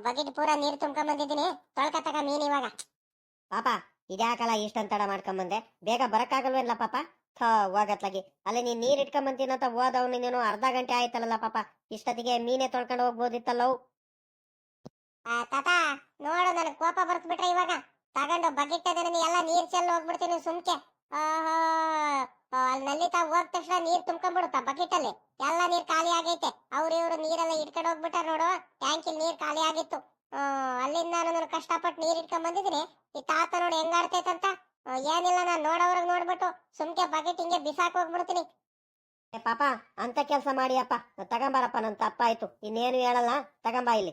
ಬಕೆಟ್ ಪೂರ ನೀರ್ ತುಂಬ್ಕೊಂಡ್ ಬಂದಿದ್ದೀನಿ ತೊಳ್ಕ ತಗ ಮೀನ್ ಇವಾಗ. ಪಾಪ ಇದ್ಯಾಕಲ್ಲ ಇಷ್ಟಂತಡ ತಡ ಮಾಡ್ಕೊಂಬಂದೆ? ಬೇಗ ಬರಕ್ಕಾಗಲ್ವೇನ್ಲ ಪಾಪ? ಹೋಗತ್ಲಾಗಿ ಅಲ್ಲಿ ನೀನ್ ನೀರ್ ಇಟ್ಕೊಂಬಂತೀನಿ ಅಂತ ಹೋದವ್ನು ನೀನು ಅರ್ಧ ಗಂಟೆ ಆಯ್ತಲ್ಲ ಪಾಪ. ಇಷ್ಟೊತ್ತಿಗೆ ಮೀನೆ ತೊಳ್ಕೊಂಡು ಹೋಗ್ಬೋದಿತ್ತಲ್ಲವು ತಾತ, ನೋಡು, ನನಗ್ ಕೋಪ ಬರ್ತ್ಬಿಟ್ರೆ ಇವಾಗ. ತಗೊಂಡು ಅದನ್ನ ಎಲ್ಲ ನೀರ್ ಚೆಲ್ಲ ಹೋಗ್ಬಿಡ್ತೀನಿ ಸುಮ್ಕೆ. ಅಲ್ಲಿ ತಾ ಹೋದ ತಕ್ಷಣ ನೀರ್ ತುಂಬ್ಕೊಂಡ್ಬಿಡುತ್ತ ಬಕೆಟ್ ಅಲ್ಲಿ ಎಲ್ಲ ನೀರ್ ಖಾಲಿ ಆಗೈತೆ. ಅವ್ರು ಇವ್ರು ನೀರೆಲ್ಲ ಇಟ್ಕೊಂಡು ಹೋಗ್ಬಿಟ್ಟಾರ ನೋಡು. ಟ್ಯಾಂಕಿ ನೀರ್ ಖಾಲಿ ಆಗಿತ್ತು. ಅಲ್ಲಿಂದ ನಾನು ಕಷ್ಟಪಟ್ಟು ನೀರ್ ಇಟ್ಕೊಂಡ್ ಬಂದಿದ್ದೀನಿ ಈ ತಾತ ನೋಡಿ ಹೆಂಗಾಡ್ತೈತಂತ ಏನಿಲ್ಲ, ನಾನ್ ನೋಡೋರ್ಗ್ ನೋಡ್ಬಿಟ್ಟು ಸುಮ್ಕೆ ಬಕೆಟ್ ಹಿಂಗೆ ಬಿಸಾಕ್ ಹೋಗ್ಬಿಡ್ತೀನಿ. ಏ, ಪಾಪ, ಅಂತ ಕೆಲಸ ಮಾಡಿಯಪ್ಪ ತಗೊಂಬಾರಪ್ಪ, ನನ್ ತಪ್ಪಾಯ್ತು ಇನ್ನೇನು ಹೇಳಲ್ಲ, ತಗೊಂಬ ಇಲ್ಲಿ.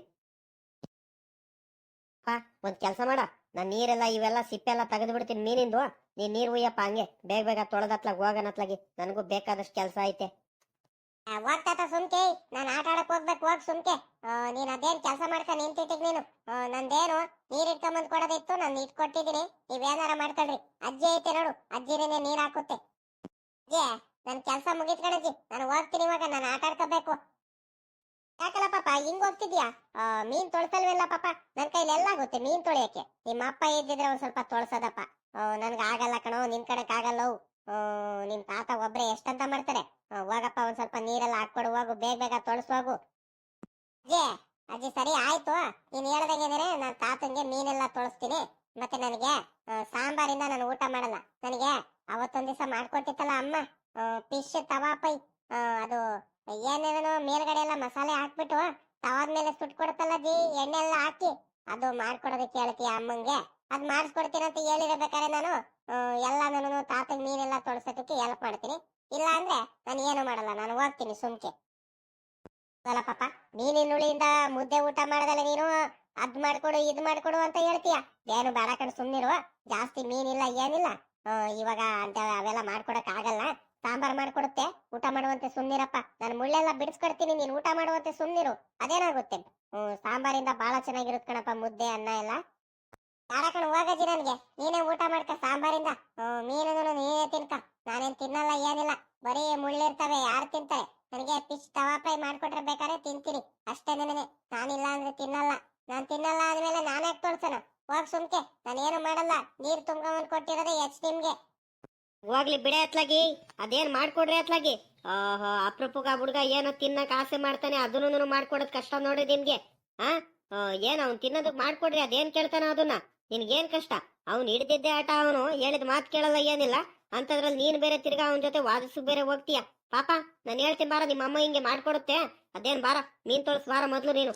ಅಪ್ಪ, ಒಂದ್ ಕೆಲಸ ಮಾಡ. ನಾನ್ ನೀರೆಲ್ಲ ಇವೆಲ್ಲ ಸಿಪ್ಪೆಲ್ಲ ತೆಗೆದು ಬಿಡ್ತೀನಿ ಮೀನಿಂದು. ನೀನ್ ನೀರ್ ಉಯ್ಯಪ್ಪ ಹಂಗೆ. ಬೇಗ ಬೇಗ ತೊಳೆದತ್ಲಾಗ, ಹೋಗನತ್ಲಾಗಿ. ನನಗೂ ಬೇಕಾದಷ್ಟು ಕೆಲ್ಸ ಐತೆ. ಆ, ಹೋಗ್ ತಾತ ಸುಮ್ಕೆ. ನಾನ್ ಆಟ ಆಡಕ್ ಹೋಗ್ಬೇಕು ಹೋಗ್ ಸುಮ್ಕೆ. ನೀನ್ ಅದೇನ್ ಕೆಲಸ ಮಾಡ್ಕ ನಿಂತಿಟ್ಟಿಗ್ ನೀನು? ನಂದೇನು? ನೀರ್ ಇಟ್ಕೊಂಬಂದ್ ಕೊಡೋದಿತ್ತು ನಾನು ಇಟ್ಕೊಟ್ಟಿದೀನಿ ಏನಾರ ಮಾಡ್ಕೊಳ್ರಿ. ಅಜ್ಜಿ ಐತೆ ನೋಡು ಅಜ್ಜಿನೇ ನೀರ್ ಹಾಕುತ್ತೆ. ಅಜ್ಜಿ ನನ್ ಕೆಲ್ಸ ಮುಗಿತ್ಕಣಜ್ಜಿ ನಾನು ಹೋಗ್ತೀನಿ ಇವಾಗ ನಾನು ಆಟ ಆಡ್ಕೋಬೇಕು. ಯಾಕಲ್ಲ ಪಾಪ ಹಿಂಗ್ ಹೋಗ್ತಿದ್ಯಾ? ಮೀನ್ ತೊಳ್ಸಲ್ವಿಲ್ಲ ಪಾಪ? ನನ್ ಕೈಲಿ ಎಲ್ಲ ಆಗುತ್ತೆ ಮೀನ್ ತೊಳಿಯಕ್ಕೆ. ನಿಮ್ಮ ಅಪ್ಪ ಇದ್ದಿದ್ರೆ ಒಂದ್ ಸ್ವಲ್ಪ ತೊಳ್ಸೋದಪ್ಪ. ನನ್ಗ ಆಗಲ್ಲ ಕಣೋ ನಿನ್ ಕಡೆಕ್ ಆಗಲ್ಲವು ನಿಮ್ ತಾತ ಒಬ್ರೆ ಎಷ್ಟಂತ ಮಾಡ್ತಾರೆ? ಹೋಗಪ್ಪ, ಒಂದ್ ಸ್ವಲ್ಪ ನೀರೆಲ್ಲ ಹಾಕೊಡು ಹೋಗು, ಬೇಗ ಬೇಗ ತೊಳಸು ಹೋಗು. ಅಜ್ಜಿ ಅಜ್ಜಿ, ಸರಿ ಆಯ್ತು. ನೀನ್ ಹೇಳ್ದಂಗೆನೆ ನಾನ್ ತಾತಂಗೆ ಮೀನೆಲ್ಲ ತೊಳಸ್ತೀನಿ. ಮತ್ತೆ ನನಗೆ ಸಾಂಬಾರಿಂದ ನಾನು ಊಟ ಮಾಡಲ್ಲ. ನನಗೆ ಅವತ್ತೊಂದ್ ದಿವಸ ಮಾಡ್ಕೊಟ್ಟಿತ್ತಲ್ಲ ಅಮ್ಮ. ಫಿಶ್ ತವಾ ಪೈ ಅದು ಏನೇನೋ ಮೇಲ್ಗಡೆ ಎಲ್ಲ ಮಸಾಲೆ ಹಾಕ್ಬಿಟ್ಟು ತವಾದ ಮೇಲೆ ಸುಟ್ ಕೊಡುತ್ತಲ್ಲ ಜಿ ಎಣ್ಣೆ ಎಲ್ಲ ಹಾಕಿ, ಅದು ಮಾಡ್ಕೊಡೋದಕ್ಕೆ ಹೇಳ್ತೀಯ ಅಮ್ಮಂಗೆ? ಅದ್ ಮಾಡಿಸ್ಕೊಡ್ತೀನಂತ ಅಂತ ಹೇಳಿರ್ಬೇಕಾದ್ರೆ ನಾನು? ಎಲ್ಲ ನಾನು ತಾತಗೆ ನೀರೆಲ್ಲ ತೊಡಸೋದಕ್ಕೆ ಹೆಲ್ಪ್ ಮಾಡ್ತೀನಿ. ಇಲ್ಲ ಅಂದ್ರೆ ನಾನು ಏನು ಮಾಡಲ್ಲ, ನಾನು ಹೋಗ್ತೀನಿ ಸುಮ್ಕೆ. ಅಲ್ಲ ಪಾಪ ಮೀನಿನ ಹುಳಿಯಿಂದ ಮುದ್ದೆ ಊಟ ಮಾಡದಲ್ಲ ನೀನು? ಅದ್ ಮಾಡ್ಕೊಡು, ಇದ್ ಮಾಡ್ಕೊಡು ಅಂತ ಹೇಳ್ತೀಯ? ಏನು ಬೇಡ ಕಣ್, ಸುಮ್ನಿರು. ಜಾಸ್ತಿ ಮೀನಿಲ್ಲ, ಏನಿಲ್ಲ. ಇವಾಗ ಅಂತ ಅವೆಲ್ಲ ಮಾಡ್ಕೊಡಕ್ ಆಗಲ್ಲ ಸಾಂಬಾರ್ ಮಾಡ್ಕೊಡುತ್ತೆ, ಊಟ ಮಾಡುವಂತೆ ಸುಮ್ನಿರಪ್ಪ. ನಾನು ಮುಳ್ಳೆಲ್ಲ ಬಿಡಿಸ್ಕೊಡ್ತೀನಿ, ನೀನ್ ಊಟ ಮಾಡುವಂತೆ ಸುಮ್ನಿರು. ಅದೇನಾಗುತ್ತೆ? ಹ್ಮ್, ಸಾಂಬಾರಿಂದ ಬಹಳ ಚೆನ್ನಾಗಿರುತ್ತೆ ಕಣಪ್ಪ, ಮುದ್ದೆ, ಅನ್ನ ಎಲ್ಲ. ಬೇಡ ಹೋಗಜಿ ನನ್ಗೆ. ನೀನೇ ಊಟ ಮಾಡ್ಕ ಸಾಂಬಾರಿಂದ. ಮೀನು ನೀನೇ ತಿನ್ಕ. ನಾನೇನ್ ತಿನ್ನಲ್ಲ ಏನಿಲ್ಲ. ಬರೀ ಮುಳ್ಳಿರ್ತವೆ ಯಾರು ತಿಂತಾರೆ? ನನಗೆ ಫಿಶ್ ತವಾ ಫ್ರೈ ಮಾಡ್ಕೊಟ್ರೆ ಬೇಕಾದ್ರೆ ತಿಂತೀನಿ. ಅಷ್ಟೇ ನನಗೆ. ನಾನಿಲ್ಲ ಅಂದ್ರೆ ತಿನ್ನಲ್ಲ. ನಾನು ತಿನ್ನಲ್ಲ ಅಂದ್ಮೇಲೆ ನಾನೇ ತೋರ್ಸೋಣ? ಹೋಗ್ ಸುಮ್ಕೆ. ನಾನೇನು ಮಾಡಲ್ಲ. ನೀರ್ ತುಂಬ್ಕೊಂಡ್ ಕೊಟ್ಟಿರೋದೇ ಎಚ್ ನಿಮ್ಗೆ. ಹೋಗ್ಲಿ ಬಿಡೆ ಅತ್ಲಾಗಿ. ಅದೇನ್ ಮಾಡ್ಕೊಡ್ರಿ ಅತ್ಲಾಗಿ. ಓಹೋ ಅಪ್ರೂಪಗ ಹುಡುಗ ಏನೋ ತಿನ್ನಕ್ ಆಸೆ ಮಾಡ್ತಾನೆ ಅದನ್ನು ಮಾಡ್ಕೊಡೋದ್ ಕಷ್ಟ ನೋಡ್ರಿ ನಿಮ್ಗೆ. ಆ, ಏನ್ ಅವ್ನ್ ತಿನ್ನೋದಕ್ ಮಾಡ್ಕೊಡ್ರಿ ಅದೇನ್ ಕೇಳ್ತಾನ ಅದನ್ನ. ನಿನ್ಗೇನ್ ಕಷ್ಟ? ಅವ್ನ್ ಹಿಡ್ದಿದ್ದೆ ಆಟ ಅವನು, ಹೇಳಿದ ಮಾತ್ ಕೇಳಲ್ಲ ಏನಿಲ್ಲ. ಅಂತದ್ರಲ್ಲಿ ನೀನ್ ಬೇರೆ ತಿರ್ಗಾ ಅವನ ಜೊತೆ ವಾದಿಸು ಬೇರೆ ಹೋಗ್ತೀಯ? ಪಾಪ, ನಾನು ಹೇಳ್ತೀನಿ ಬಾರ ನಿಮ್ಮ ಅಮ್ಮ ಹಿಂಗೆ ಮಾಡ್ಕೊಡುತ್ತೆ. ಅದೇನ್ ಬಾರ ಮೀನ್ ತೊಳಸ್ ಬಾರ ಮೊದ್ಲು ನೀನು.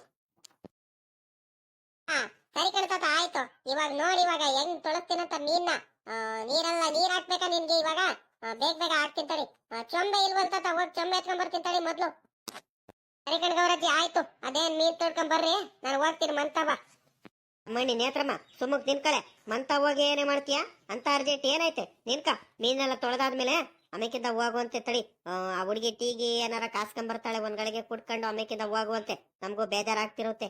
ಸರಿ ಕಣ್ತಾತ ಆಯ್ತು. ಇವಾಗ ನೋಡಿ, ಇವಾಗ ಹೆಂಗ್ ತೊಳಸ್ತೀನಂತ ನೀನ್ನ ನೀರೆಲ್ಲ ನೀರ್ ಹಾಕ್ಬೇಕಾ ನಿನ್ಗೆ ಇವಾಗ? ಬೇಗ ಬೇಗ ಹಾಕ್ತೀನಿ ತಡಿ. ಚೊಂಬೆ ಇಲ್ವಂತ ಹೋಗಿ ಚೊಂಬೆ ಎತ್ಕೊಂಡ್ ಬರ್ತೀನಿ ತಡಿ ಮೊದ್ಲು. ಸರಿ ಕಣ್ಗವ್ರಜ್ಜಿ ಆಯ್ತು. ಅದೇನ್ ಮೀನ್ ತೊಳ್ಕೊಂಡ್ ಬರ್ರಿ. ನಾನು ಹೋಗ್ತೀನಿ ಮಂತವ ಮಣ್ಣಿ ನೇತ್ರಮ್ಮ ಸುಮ್ಮಕ್ ನಿನ್ಕಳೆ, ಮಂತ ಹೋಗಿ ಏನೇ ಮಾಡ್ತೀಯ? ಅಂತ ಅರ್ಜೆಂಟ್ ಏನೈತೆ ನಿನ್ಕ, ಮೀನೆಲ್ಲ ತೊಳೆದಾದ್ಮೇಲೆ ಆಮೇಕಿಂದ ಹೋಗುವಂತೆ ತಡಿ. ಆ ಹುಡುಗಿ ಟೀಗಿ ಏನಾರ ಕಾಸ್ಕೊಂಡ್ ಬರ್ತಾಳೆ ಒಂದ್ ಗಳಿಗೆ ಕುಡ್ಕೊಂಡು ಆಮೇಕಿಂದ ಹೋಗುವಂತೆ. ನಮಗೂ ಬೇಜಾರಾಗ್ತಿರುತ್ತೆ.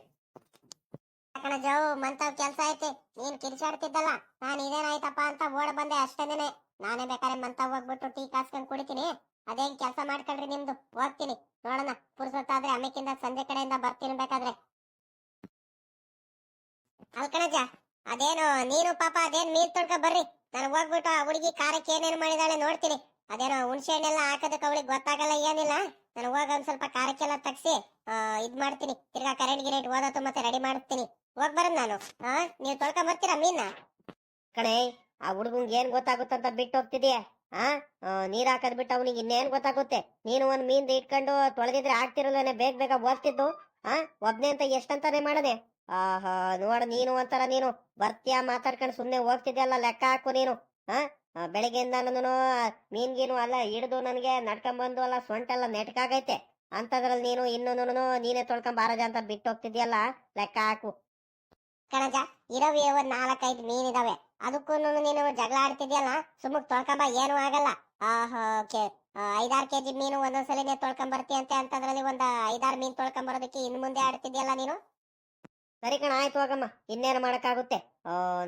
ಕಣಜವು ಮಂತಾವ್ ಕೆಲ್ಸ ಐತಿ. ನೀನ್ ಕಿರ್ಚಾಡ್ತಿದ್ದಲ್ಲ, ನಾನ್ ಇದೇನಾಯ್ತಪ್ಪ ಅಂತ ಓಡ್ ಬಂದೆ ಅಷ್ಟೇನೆ ನಾನೇ ಬೇಕಾದ್ರೆ ಮಂತ ಹೋಗ್ಬಿಟ್ಟು ಟೀ ಕಾಸ್ಕೊಂಡ್ ಕುಡಿತೀನಿ. ಅದೇನ್ ಕೆಲ್ಸ ಮಾಡ್ಕೊಳ್ರಿ ನಿಮ್ದು? ಹೋಗ್ತೀನಿ. ನೋಡೋಣ, ಪುರ್ಸೊತ್ತಾದ್ರೆ ಅಮೇಕಿಂದ ಸಂಜೆ ಕಡೆಯಿಂದ ಬರ್ತೀನಿ ಬೇಕಾದ್ರೆ. ಅಲ್ಕಣಜ ಅದೇನು ನೀನು ಪಾಪ ಅದೇನ್ ಮೀನ್ ತೊಡ್ಕ ಬರ್ರಿ. ನಾನು ಹೋಗ್ಬಿಟ್ಟು ಆ ಹುಡುಗಿ ಖಾರಕ್ಕೆ ಏನೇನು ಮಾಡಿದಾಳೆ ನೋಡ್ತೀನಿ. ಅದೇನೋ ಹುಣಸೆ ಹಣ್ಣೆಲ್ಲ ಹಾಕೋದಕ್ಕೆ ಅವಳಿಗೆ ಗೊತ್ತಾಗಲ್ಲ ಏನಿಲ್ಲ. ನಾನು ಹೋಗ ಒಂದ್ ಸ್ವಲ್ಪ ಖಾರಕ್ಕೆಲ್ಲ ತಗ್ಸಿ ಇದು ಮಾಡ್ತೀನಿ. ತಿರ್ಗಾ ಕರೆಂಟ್ ಗಿರೇಟ್ ಓದೋದು ಮತ್ತೆ ರೆಡಿ ಮಾಡ್ತೀನಿ. ಹೋಗ್ ಬರೋದ್ ನಾನು. ಹಾ ನೀವು ತೊಳ್ಕೊಂಡ್ ಬರ್ತೀರಾ ಮೀನ್ನ ಕಣೆ ಆ ಹುಡುಗಂಗೆ ಏನ್ ಅಂತ ಬಿಟ್ಟು ಹೋಗ್ತಿದ್ಯಾ? ಆ ಆ, ನೀರ್ ಹಾಕದ್ ಬಿಟ್ಟು ಅವನಿಗೆ ಇನ್ನೇನ್ ಗೊತ್ತಾಗುತ್ತೆ? ನೀನು ಒಂದ್ ಮೀನ್ ಇಟ್ಕೊಂಡು ತೊಳೆದಿದ್ರೆ ಆಗ್ತಿರಲ್ಲೇ ಬೇಗ ಬೇಗ ಓದ್ತಿದ್ದು ಆ ಒಬ್ನೇ ಅಂತ ಎಷ್ಟಂತಾನೆ ಮಾಡದೆ? ಆಹಾ ನೋಡ ನೀನು ಒಂಥರ ನೀನು ಬರ್ತೀಯ ಮಾತಾಡ್ಕೊಂಡು ಸುಮ್ನೆ ಹೋಗ್ತಿದ್ಯಲ್ಲ ಲೆಕ್ಕ ಹಾಕು ನೀನು ಆ, ಬೆಳಗ್ಗೆಯಿಂದ ನಾನು ಮೀನ್ ಗೀನು ಅಲ್ಲ ಹಿಡ್ದು ನನಗೆ ನಡ್ಕೊಂಬಂದು ಅಲ್ಲ ಸೊಂಟೆಲ್ಲ ನೆಟ್ಕಾಗೈತೆ. ಅಂತದ್ರಲ್ಲಿ ನೀನು ಇನ್ನೂ ನೀನೇ ತೊಳ್ಕೊಂಡ್ ಬಾರಜ ಅಂತ ಬಿಟ್ಟು ಹೋಗ್ತಿದ್ಯಲ್ಲ ಲೆಕ್ಕ ಹಾಕು. ಕಣಜ ಇರವಿ ಒಂದ್ ನಾಲ್ಕೈದು ಮೀನ್ ಇದಾವೆ. ಅದಕ್ಕೂ ನೀನು ಜಗಳ ಆಡ್ತಿದ್ಯಲ್ಲ ಸುಮ್ಮಕ್ ತೊಳ್ಕೊಂಬ ಏನು ಆಗಲ್ಲ. ಆಹಾ ಓಕೆ. ಐದಾರು ಕೆಜಿ ಮೀನು ಒಂದೊಂದ್ಸಲಿನೇ ತೊಳ್ಕೊಂಡ್ ಅಂತ ಅಂತದ್ರಲ್ಲಿ ಒಂದ್ ಐದಾರು ಮೀನ್ ತೊಳ್ಕೊಂಡ್ ಬರೋದಕ್ಕೆ ಇನ್ ಮುಂದೆ ಆಡ್ತಿದ್ಯಲ್ಲ ನೀನು? ಸರಿ ಕಣ, ಆಯ್ತು ಹೋಗಮ್ಮ. ಇನ್ನೇನು ಮಾಡಕ್ಕಾಗುತ್ತೆ?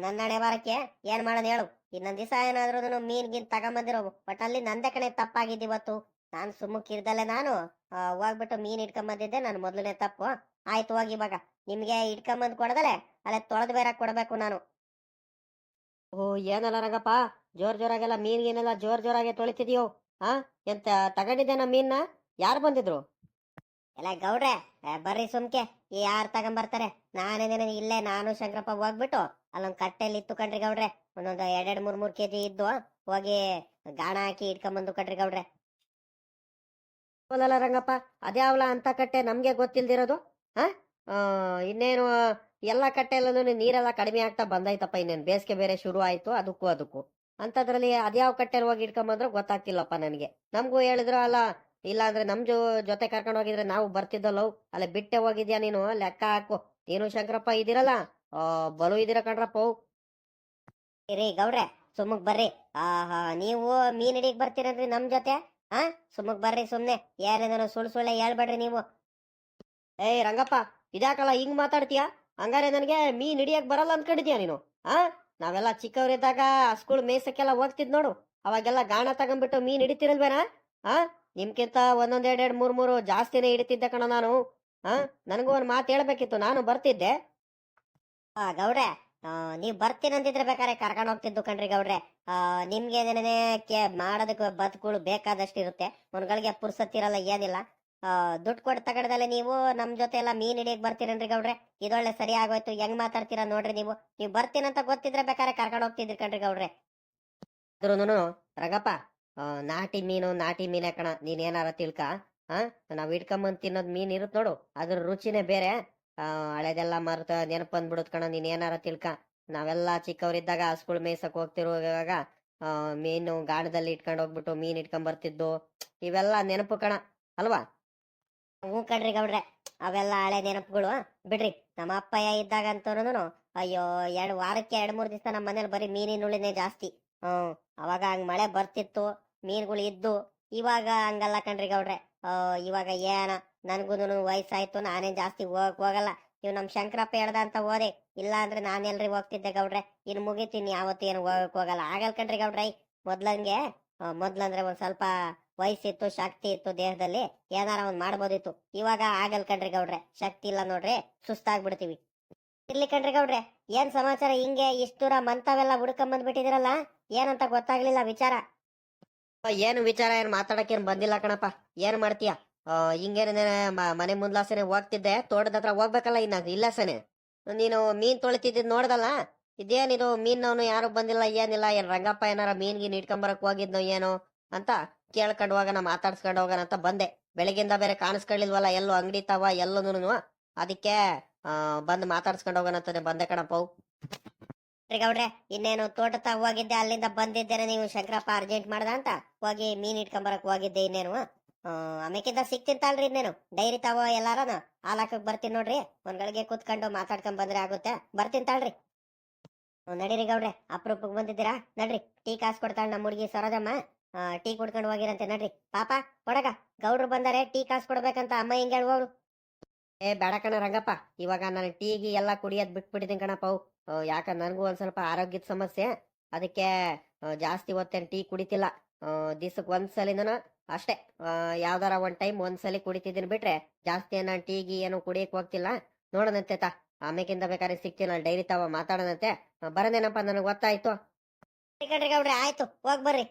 ನನ್ನ ಹಣೆ ಬಾರಕ್ಕೆ ಏನ್ ಮಾಡೋದು ಹೇಳು. ಇನ್ನೊಂದ್ ದಿವಸ ಏನಾದ್ರೂ ಮೀನ್ ಗಿನ್ ತಗೊಂಬಂದಿರೋ ಬಟ್ ಅಲ್ಲಿ ನಂದೆ ಕಣೆ ತಪ್ಪಾಗಿದ್ದು ಇವತ್ತು. ನಾನು ಸುಮ್ಮಕ್ಕಿರ್ದಲೆ ನಾನು. ಹೋಗ್ಬಿಟ್ಟು ಮೀನ್ ಇಟ್ಕೊಂಬಂದಿದ್ದೆ ನಾನು ಮೊದಲನೇ ತಪ್ಪು. ಆಯ್ತು ಹೋಗಿ ಇವಾಗ. ನಿಮ್ಗೆ ಇಟ್ಕೊಂಬಂದ್ ಕೊಡದಲೆ? ಅಲ್ಲೇ ತೊಳೆದು ಬೇರೆ ಕೊಡ್ಬೇಕು ನಾನು. ಓ, ಏನಲ್ಲ ರಂಗಪ್ಪ? ಜೋರ್ ಜೋರಾಗೆಲ್ಲ ಮೀನ್ ಗೀನೆಲ್ಲ ಜೋರ್ ಜೋರಾಗೆ ತೊಳಿತಿದ್ಯೋ? ಹಾ ಎಂತ ತಗೊಂಡಿದ್ದೇನ ಮೀನ್ನ ಯಾರು ಬಂದಿದ್ರು? ಎಲ್ಲ ಗೌಡ್ರೆ ಬರ್ರಿ ಸುಮ್ಕೆ. ಯಾರು ತಗೊಂಬರ್ತಾರೆ ನಾನೇನೇನ ಇಲ್ಲೇ ನಾನು ಶಂಕರಪ್ಪ ಹೋಗ್ಬಿಟ್ಟು ಅಲ್ಲೊಂದು ಕಟ್ಟೆಯಲ್ಲಿ ಇತ್ತು ಕಣ್ರಿ ಗೌಡ್ರೆ. ಒಂದೊಂದು ಎರಡೆರಡು ಮೂರ್ ಮೂರ್ ಕೆಜಿ ಇದ್ದು ಹೋಗಿ ಗಾಣ ಹಾಕಿ ಇಟ್ಕೊಂಬಂದು ಕಣ್ರಿ ಗೌಡ್ರೆ. ಹೋಲಲ್ಲ ರಂಗಪ್ಪ, ಅದ್ಯಾವಲ ಅಂತ ಕಟ್ಟೆ ನಮ್ಗೆ ಗೊತ್ತಿಲ್ದಿರೋದು? ಹಾ? ಇನ್ನೇನು, ಎಲ್ಲ ಕಟ್ಟೆಲ್ಲೂ ನೀರೆಲ್ಲ ಕಡಿಮೆ ಆಗ್ತಾ ಬಂದೈತಪ್ಪ ಇನ್ನೇನು ಬೇಸಿಗೆ ಬೇರೆ ಶುರು ಆಯ್ತು ಅದಕ್ಕೂ ಅದಕ್ಕೂ. ಅಂತದ್ರಲ್ಲಿ ಅದ್ಯಾವ ಕಟ್ಟೆಲಿ ಹೋಗಿ ಇಟ್ಕೊಂಬಂದ್ರು ಗೊತ್ತಾಗ್ತಿಲ್ಲಪ್ಪ ನನಗೆ. ನಮಗೂ ಹೇಳಿದ್ರು, ಅಲ್ಲ ಇಲ್ಲ ಅಂದ್ರೆ ನಮ್ ಜೊ ಜೊತೆ ಕರ್ಕೊಂಡು ಹೋಗಿದ್ರೆ ನಾವು ಬರ್ತಿದ್ದಲ್ಲವ್ ಅಲ್ಲ ಬಿಟ್ಟೆ ಹೋಗಿದ್ಯಾ ನೀನು? ಲೆಕ್ಕ ಹಾಕು. ನೀನು ಶಂಕರಪ್ಪ ಇದೀರಲ್ಲ ಆ, ಬಲು ಇದೀರ ಕಣ್ರಪ್ಪ. ರೀ ಗೌಡ್ರೆ ಸುಮ್ಮಕ್ ಬರ್ರಿ. ಆಹಾ ನೀವು ಮೀನ್ ಹಿಡಿಯಕ್ ಬರ್ತೀರನ್ರಿ ನಮ್ ಜೊತೆ? ಹಾ ಸುಮ್ಮಕ್ ಬರ್ರಿ ಸುಮ್ನೆ. ಯಾರೇನೋ ಸುಳ್ಳು ಸುಳ್ಳೆ ಹೇಳ್ಬೇಡ್ರಿ ನೀವು. ಏಯ್ ರಂಗಪ್ಪ ಇದಾಕಲ್ಲ ಹಿಂಗ್ ಮಾತಾಡ್ತೀಯ? ಹಂಗಾರೆ ನನಗೆ ಮೀನ್ ಹಿಡಿಯಕ್ ಬರಲ್ಲ ಅನ್ಕೊಂಡಿದ್ಯಾ ನೀನು? ಹಾ ನಾವೆಲ್ಲ ಚಿಕ್ಕವರಿದ್ದಾಗ ಸ್ಕೂಲ್ ಮೇಸಕ್ಕೆಲ್ಲ ಹೋಗ್ತಿದ್ ನೋಡು. ಅವಾಗೆಲ್ಲ ಗಾಣ ತಗೊಂಡ್ಬಿಟ್ಟು ಮೀನ್ ಹಿಡಿತಿರಲ್ವೇನಾ? ಆ? ನಿಮ್ಕಿಂತ ಒಂದೊಂದ್ ಎರಡ್ ಎರಡ್ ಮೂರ್ ಮೂರು ಜಾಸ್ತಿನೇ ಹಿಡಿತಿದ್ದೆ ಕಣ ನಾನು. ಆ, ನನಗೂ ಒಂದ್ ಮಾತು ಹೇಳ್ಬೇಕಿತ್ತು, ನಾನು ಬರ್ತಿದ್ದೆ. ಆ, ಗೌಡ್ರೆ ನೀವ್ ಬರ್ತೀನಂತಿದ್ರೆ ಬೇಕಾದ್ರೆ ಕರ್ಕೊಂಡು ಹೋಗ್ತಿದ್ದು ಕಣ್ರಿ ಗೌಡ್ರೆ. ನಿಮ್ಗೆ ಏನೇನೇ ಕೆ ಮಾಡೋದಕ್ಕೆ ಬದುಕುಗಳು ಬೇಕಾದಷ್ಟು ಇರುತ್ತೆ ಒಂದ್ಗಳಿಗೆ ಪುರ್ಸತ್ತಿರಲ್ಲ, ಏನಿಲ್ಲ. ದುಡ್ಡು ಕೊಟ್ಟು ತಗಡ್ದಲೆ ನೀವು ನಮ್ ಜೊತೆ ಎಲ್ಲ ಮೀನ್ ಹಿಡಿಯಕ್ ಬರ್ತೀರನ್ರಿ ಗೌಡ್ರೆ? ಇದೊಳ್ಳೆ ಸರಿ ಆಗೋಯ್ತು, ಹೆಂಗ್ ಮಾತಾಡ್ತೀರಾ ನೋಡ್ರಿ ನೀವು. ನೀವ್ ಬರ್ತೀನಂತ ಗೊತ್ತಿದ್ರೆ ಬೇಕಾದ್ರೆ ಕರ್ಕೊಂಡು ಹೋಗ್ತಿದ್ರಿ ಕಣ್ರಿ ಗೌಡ್ರೆ. ರಂಗಪ್ಪ ನಾಟಿ ಮೀನು, ನಾಟಿ ಮೀನೇ ಕಣ ನೀನ್ ಏನಾರ ತಿಳ್ಕ, ಆ? ನಾವ್ ಇಟ್ಕೊಂಬಂದ್ ತಿನ್ನೋದ್ ಮೀನ್ ಇರುತ್ ನೋಡು, ಅದ್ರ ರುಚಿನೇ ಬೇರೆ. ಹಳೆದೆಲ್ಲ ಮರ್ತ ನೆನಪು ಬಂದ್ಬಿಡುತ್ ಕಣ, ನೀನ್ ಏನಾರ ತಿಳ್ಕ. ನಾವೆಲ್ಲ ಚಿಕ್ಕವರಿದ್ದಾಗ ಸ್ಕೂಲ್ ಮೇಯ್ಸಕ್ ಹೋಗ್ತಿರುವಾಗ, ಆ, ಮೀನು ಗಾಣದಲ್ಲಿ ಇಟ್ಕೊಂಡ್ ಹೋಗ್ಬಿಟ್ಟು ಮೀನ್ ಇಟ್ಕೊಂಡ್ ಬರ್ತಿದ್ದು, ಇವೆಲ್ಲ ನೆನಪು ಕಣ, ಅಲ್ವಾ? ಹ್ಞೂ ಕಣ್ರಿ ಗೌಡ್ರೆ, ಅವೆಲ್ಲ ಹಳೆ ನೆನಪುಗಳು ಬಿಡ್ರಿ, ನಮ್ಮ ಅಪ್ಪಯ್ಯ ಇದ್ದಾಗ ಅಂತೂ ಅಯ್ಯೋ, ಎರಡು ವಾರಕ್ಕೆ ಎರಡು ಮೂರು ದಿವಸ ನಮ್ಮ ಮನೇಲಿ ಬರೀ ಮೀನಿನ ಉಳಿನೇ ಜಾಸ್ತಿ. ಹ್ಮ್ ಅವಾಗ ಹಂಗ್ ಮಳೆ ಬರ್ತಿತ್ತು ಮೀನುಗಳು ಇದ್ದು ಇವಾಗ ಹಂಗಲ್ಲ ಕಣ್ರಿ ಗೌಡ್ರೆ. ಇವಾಗ ಏನ ನನ್ಗೂನು ವಯಸ್ಸಾಯ್ತು ನಾನೇನ್ ಜಾಸ್ತಿ ಹೋಗಕ್ ಹೋಗಲ್ಲ. ಇವ್ ನಮ್ ಶಂಕರಪ್ಪ ಹೇಳ್ದ ಅಂತ ಹೋದೆ. ಇಲ್ಲ ಅಂದ್ರೆ ನಾನ್ ಎಲ್ರಿ ಹೋಗ್ತಿದ್ದೆ ಗೌಡ್ರೆ. ಇನ್ ಮುಗಿತೀನಿ ಯಾವತ್ತೇನು ಹೋಗಕ್ ಹೋಗಲ್ಲ. ಆಗಲ್ ಕಣ್ರಿ ಗೌಡ್ರೆ ಮೊದ್ಲಂಗೆ ಮೊದ್ಲಂದ್ರೆ ಒಂದ್ ಸ್ವಲ್ಪ ವಯಸ್ಸಿತ್ತು, ಶಕ್ತಿ ಇತ್ತು ದೇಹದಲ್ಲಿ, ಏನಾರ ಒಂದ್ ಮಾಡ್ಬೋದಿತ್ತು. ಇವಾಗ ಆಗಲ್ ಕಣ್ರಿ ಗೌಡ್ರೆ. ಶಕ್ತಿ ಇಲ್ಲ ನೋಡ್ರಿ, ಸುಸ್ತಾಗ್ಬಿಡ್ತೀವಿ. ಇರ್ಲಿ ಕಣ್ರಿ ಗೌಡ್ರೆ, ಏನ್ ಸಮಾಚಾರ ಹಿಂಗೆ ಇಷ್ಟ ಮಂತವೆಲ್ಲ ಹುಡ್ಕೊಂಡ್ ಬಂದ್ಬಿಟ್ಟಿದಿರಲ್ಲ ಏನಂತ ಗೊತ್ತಾಗ್ಲಿಲ್ಲ ವಿಚಾರ. ಏನು ವಿಚಾರ, ಏನು ಮಾತಾಡಕ್ ಏನ್ ಬಂದಿಲ್ಲ ಕಣಪ್ಪ. ಏನ್ ಮಾಡ್ತೀಯ? ಹಿಂಗೇನೆ ಮನೆ ಮುಂದ್ಲಾಸನೆ ಹೋಗ್ತಿದ್ದೆ. ತೋಟದ ಹತ್ರ ಹೋಗ್ಬೇಕಲ್ಲ ಇನ್ನ, ಇಲ್ಲಸನೆ. ನೀನು ಮೀನ್ ತೊಳಿತಿದ್ದಿದ್ ನೋಡ್ದಲ್ಲ? ಇದೇನಿದು ಮೀನವನು ಯಾರು ಬಂದಿಲ್ಲ, ಏನಿಲ್ಲ, ಏನ್ ರಂಗಪ್ಪ ಏನಾರ ಮೀನ್ ಗೀನ್ ಇಟ್ಕೊಂಬರಕ್ ಹೋಗಿದ್ನೋ ಏನೋ ಅಂತ ಕೇಳ್ಕೊಂಡ್ ಹೋಗೋಣ, ಮಾತಾಡ್ಸ್ಕೊಂಡು ಹೋಗೋಣ ಅಂತ ಬಂದೆ. ಬೆಳಗ್ಗೆಯಿಂದ ಬೇರೆ ಕಾಣಿಸ್ಕೊಳ್ಳಿಲ್ವಲ್ಲ, ಎಲ್ಲೋ ಅಂಗಡಿ ತವ ಎಲ್ಲೋನು ಅದಕ್ಕೆ ಬಂದು ಮಾತಾಡ್ಸ್ಕೊಂಡು ಹೋಗೋಣ ಅಂತಾನೆ ಬಂದೆ ಕಣಪ್ಪ ಗೌಡ್ರೆ, ಇನ್ನೇನು ತೋಟ ತಾವ ಹೋಗಿದ್ದೆ, ಅಲ್ಲಿಂದ ಬಂದಿದ್ದೇನೆ, ನೀವು ಶಂಕರಪ್ಪ ಅರ್ಜೆಂಟ್ ಮಾಡ್ದ ಅಂತ? ಹೋಗಿ ಮೀನ್ ಇಟ್ಕೊಂಬರಕ್ ಹೋಗಿದ್ದೆ ಇನ್ನೇನು ಆಮೇಕಿಂದ ಸಿಕ್ತಿಂತಲ್ರಿ ಇನ್ನೇನು. ಡೈರಿ ತಾವ ಎಲ್ಲಾರನ ಹಾಲಾಕಕ್ ಬರ್ತೀನಿ ನೋಡ್ರಿ. ಒಂದ್ ಗಳಿಗೆ ಕೂತ್ಕೊಂಡು ಮಾತಾಡ್ಕೊಂಡ್ ಬಂದ್ರೆ ಆಗುತ್ತೆ. ಬರ್ತೀನಿ ತಾಳ್ರಿ. ನಡೀರಿ ಗೌಡ್ರೆ, ಅಪ್ರೂಪಕ್ ಬಂದಿದ್ದೀರಾ? ನಡ್ರಿ, ಟೀ ಕಾಸ್ ಕೊಡ್ತಾಳ ನಮ್ಮ ಹುಡುಗಿ ಸರೋಜಮ್ಮ. ಟೀ ಕುಡ್ಕೊಂಡು ಹೋಗಿರಂತೆ, ನಡ್ರಿ. ಪಾಪ, ಕೊಡಗ, ಗೌಡ್ರು ಬಂದಾರೆ, ಟೀ ಕಾಸ್ ಕೊಡ್ಬೇಕಂತ ಅಮ್ಮ ಹಿಂಗ್ ಏ, ಬೇಡ ಕಣ ರಂಗಪ್ಪ, ಇವಾಗ ನಾನು ಟೀಗಿ ಎಲ್ಲ ಕುಡಿಯೋದ್ ಬಿಟ್ಬಿಟ್ಟಿದ್ದೀನಿ ಕಣಪ್ಪ ಅವು. ಯಾಕ ನನಗೂ ಒಂದ್ ಸ್ವಲ್ಪ ಆರೋಗ್ಯದ ಸಮಸ್ಯೆ. ಅದಕ್ಕೆ ಜಾಸ್ತಿ ಹೊತ್ತೇನು ಟೀ ಕುಡಿತಿಲ್ಲ. ದಿವ್ಸಕ್ಕೆ ಒಂದ್ಸಲಿನ ಅಷ್ಟೇ. ಯಾವ್ದಾರ ಒಂದ್ ಟೈಮ್ ಒಂದ್ಸಲಿ ಕುಡಿತಿದ್ದೀನಿ ಬಿಟ್ರೆ ಜಾಸ್ತಿ ನಾನು ಟೀಗಿ ಏನು ಕುಡಿಯಕ್ ಹೋಗ್ತಿಲ್ಲ. ನೋಡೋಣಂತೆ ತಾ ಆಮೇಕಿಂದ ಬೇಕಾದ್ರೆ ನಾನು ಡೈರಿ ತಾವ ಮಾತಾಡೋಣಂತೆ ಬರೋದೇನಪ್ಪ, ನನಗೆ ಗೊತ್ತಾಯ್ತು. ಆಯ್ತು, ಹೋಗ್ ಬರ್ರಿ.